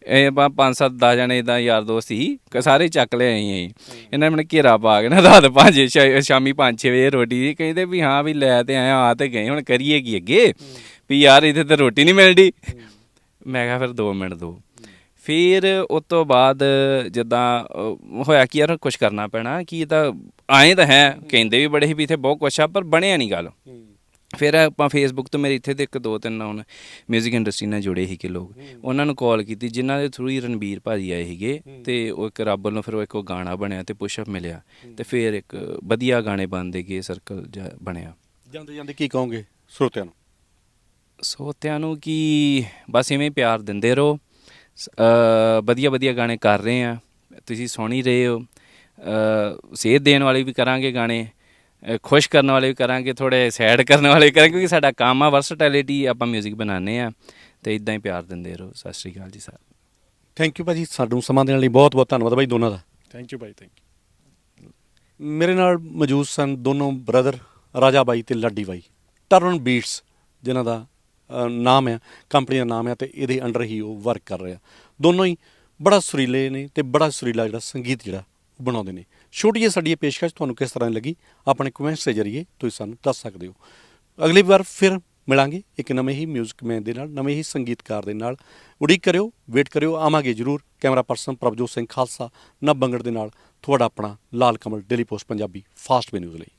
ਇਹ ਆਪਾਂ ਪੰਜ ਸੱਤ 10 ਜਣੇ ਇਦਾਂ ਯਾਰ ਦੋਸਤ ਸੀ ਸਾਰੇ ਚੱਕ ਲਿਆਏ ਅਸੀਂ ਇਹਨਾਂ ਨੇ ਮੈਨੂੰ ਘੇਰਾ ਪਾ ਕੇ ਨਾ ਰਾਤ 5 ਸ਼ਾਮੀ 5-6 ਵਜੇ ਰੋਟੀ ਦੀ, ਕਹਿੰਦੇ ਵੀ ਹਾਂ ਵੀ ਲੈ ਤੇ ਆਇਆ ਆ ਆ ਤੇ ਗਏ, ਹੁਣ ਕਰੀਏ ਕੀ ਅੱਗੇ? ਵੀ ਯਾਰ ਇੱਥੇ ਤਾਂ ਰੋਟੀ ਨਹੀਂ ਮਿਲਦੀ। ਮੈਂ ਕਿਹਾ ਫਿਰ 2 ਮਿੰਟ ਦੋ। ਫਿਰ ਉਸ ਤੋਂ ਬਾਅਦ ਜਿੱਦਾਂ ਹੋਇਆ ਕਿ ਯਾਰ ਕੁਝ ਕਰਨਾ ਪੈਣਾ ਕਿ ਇਹ ਤਾਂ ਆਏ ਤਾਂ ਹੈ ਕਹਿੰਦੇ ਵੀ ਬੜੇ ਸੀ ਵੀ ਇੱਥੇ ਬਹੁਤ ਕੁਛ ਆ ਪਰ ਬਣਿਆ ਨਹੀਂ ਗੱਲ। ਫਿਰ ਆਪਾਂ ਫੇਸਬੁੱਕ ਤੋਂ ਮੇਰੇ ਇੱਥੇ ਤੇ ਇੱਕ ਦੋ ਤਿੰਨ ਹੁਣ 뮤직 ਇੰਡਸਟਰੀ ਨਾਲ ਜੁੜੇ ਸੀਗੇ ਲੋਕ। ਉਹਨਾਂ ਨੂੰ ਕਾਲ ਕੀਤੀ ਜਿਨ੍ਹਾਂ ਦੇ ਥਰੂ ਹੀ ਰਣਬੀਰ ਭਾਜੀ ਆਏ ਸੀਗੇ ਤੇ ਉਹ ਇੱਕ ਰੱਬ ਵੱਲੋਂ ਫਿਰ ਉਹ ਇੱਕ ਉਹ ਗਾਣਾ ਬਣਿਆ ਤੇ ਪੁਸ਼ਅਪ ਮਿਲਿਆ। ਤੇ ਫਿਰ ਇੱਕ ਵਧੀਆ ਗਾਣੇ ਬਣਦੇ ਗਏ ਸਰਕਲ ਬਣਿਆ। ਜਾਂਦੇ ਜਾਂਦੇ ਕੀ ਕਹੋਗੇ ਸਰੋਤਿਆਂ ਨੂੰ? ਸੋਤਿਆਂ ਨੂੰ ਕਿ ਬਸ ਇਵੇਂ ਹੀ ਪਿਆਰ ਦਿੰਦੇ ਰਹੋ। ਵਧੀਆ ਵਧੀਆ ਗਾਣੇ ਕਰ ਰਹੇ ਆ ਤੁਸੀਂ ਸੁਣ ਹੀ ਰਹੇ ਹੋ। ਸੇਧ ਦੇਣ ਵਾਲੇ ਵੀ ਕਰਾਂਗੇ ਗਾਣੇ। ਖੁਸ਼ ਕਰਨ ਵਾਲੇ ਵੀ ਕਰਾਂਗੇ ਥੋੜੇ ਸੈਡ ਕਰਨ ਵਾਲੇ ਵੀ ਕਰਾਂਗੇ ਕਿਉਂਕਿ ਸਾਡਾ ਕੰਮ ਆ ਵਰਸਟੈਲਿਟੀ ਆਪਾਂ 뮤직 ਬਣਾਉਂਦੇ ਆ ਤੇ ਇਦਾਂ ਹੀ ਪਿਆਰ ਦਿੰਦੇ ਰਹੋ। ਸਤਿ ਸ਼੍ਰੀ ਅਕਾਲ ਜੀ ਸਰ ਥੈਂਕ ਯੂ ਭਾਜੀ। ਸਾਨੂੰ ਸਮਾਂ ਦੇਣ ਲਈ ਬਹੁਤ ਬਹੁਤ ਧੰਨਵਾਦ ਬਾਈ ਦੋਨਾਂ ਦਾ। ਥੈਂਕ ਯੂ ਬਾਈ ਥੈਂਕ ਯੂ ਮੇਰੇ ਨਾਲ ਮੌਜੂਦ ਸਨ ਦੋਨੋਂ ਬ੍ਰਦਰ ਰਾਜਾ ਬਾਈ ਤੇ ਲੱਡੀ ਬਾਈ। ਟਰਨ ਬੀਟਸ ਜਿਨ੍ਹਾਂ ਦਾ ਨਾਮ ਆ, ਕੰਪਨੀ ਦਾ ਨਾਮ ਆ ਤੇ ਇਹਦੇ ਅੰਡਰ ਹੀ ਉਹ ਵਰਕ ਕਰ ਰਿਹਾ। ਦੋਨੋਂ ਹੀ ਬੜਾ ਸੁਰੀਲੇ ਨੇ ਤੇ ਬੜਾ ਸੁਰੀਲਾ ਜਿਹੜਾ ਸੰਗੀਤ ਜਿਹੜਾ ਉਹ ਬਣਾਉਂਦੇ ਨੇ। ਛੋਟੀ ਜਿਹੀ ਸਾਡੀ ਇਹ ਪੇਸ਼ਕਸ਼ ਤੁਹਾਨੂੰ ਕਿਸ ਤਰ੍ਹਾਂ ਲੱਗੀ ਆਪਣੇ ਕਮੈਂਟਸ ਦੇ ਜ਼ਰੀਏ ਤੁਸੀਂ ਸਾਨੂੰ ਦੱਸ ਸਕਦੇ ਹੋ। ਅਗਲੀ ਵਾਰ ਫਿਰ ਮਿਲਾਂਗੇ ਇੱਕ ਨਵੇਂ ਹੀ 뮤직 ਮੈਨ ਦੇ ਨਾਲ, ਨਵੇਂ ਹੀ ਸੰਗੀਤਕਾਰ ਦੇ ਨਾਲ। ਉਡੀਕ ਕਰਿਓ ਵੇਟ ਕਰਿਓ, ਆਵਾਂਗੇ ਜਰੂਰ। ਕੈਮਰਾ ਪਰਸਨ ਪ੍ਰਭਜੋਤ ਸਿੰਘ ਖਾਲਸਾ, ਨਵ ਬੰਗੜ ਦੇ ਨਾਲ, ਤੁਹਾਡਾ ਆਪਣਾ Lal Kamal daily post Punjabi fast news ਲਈ।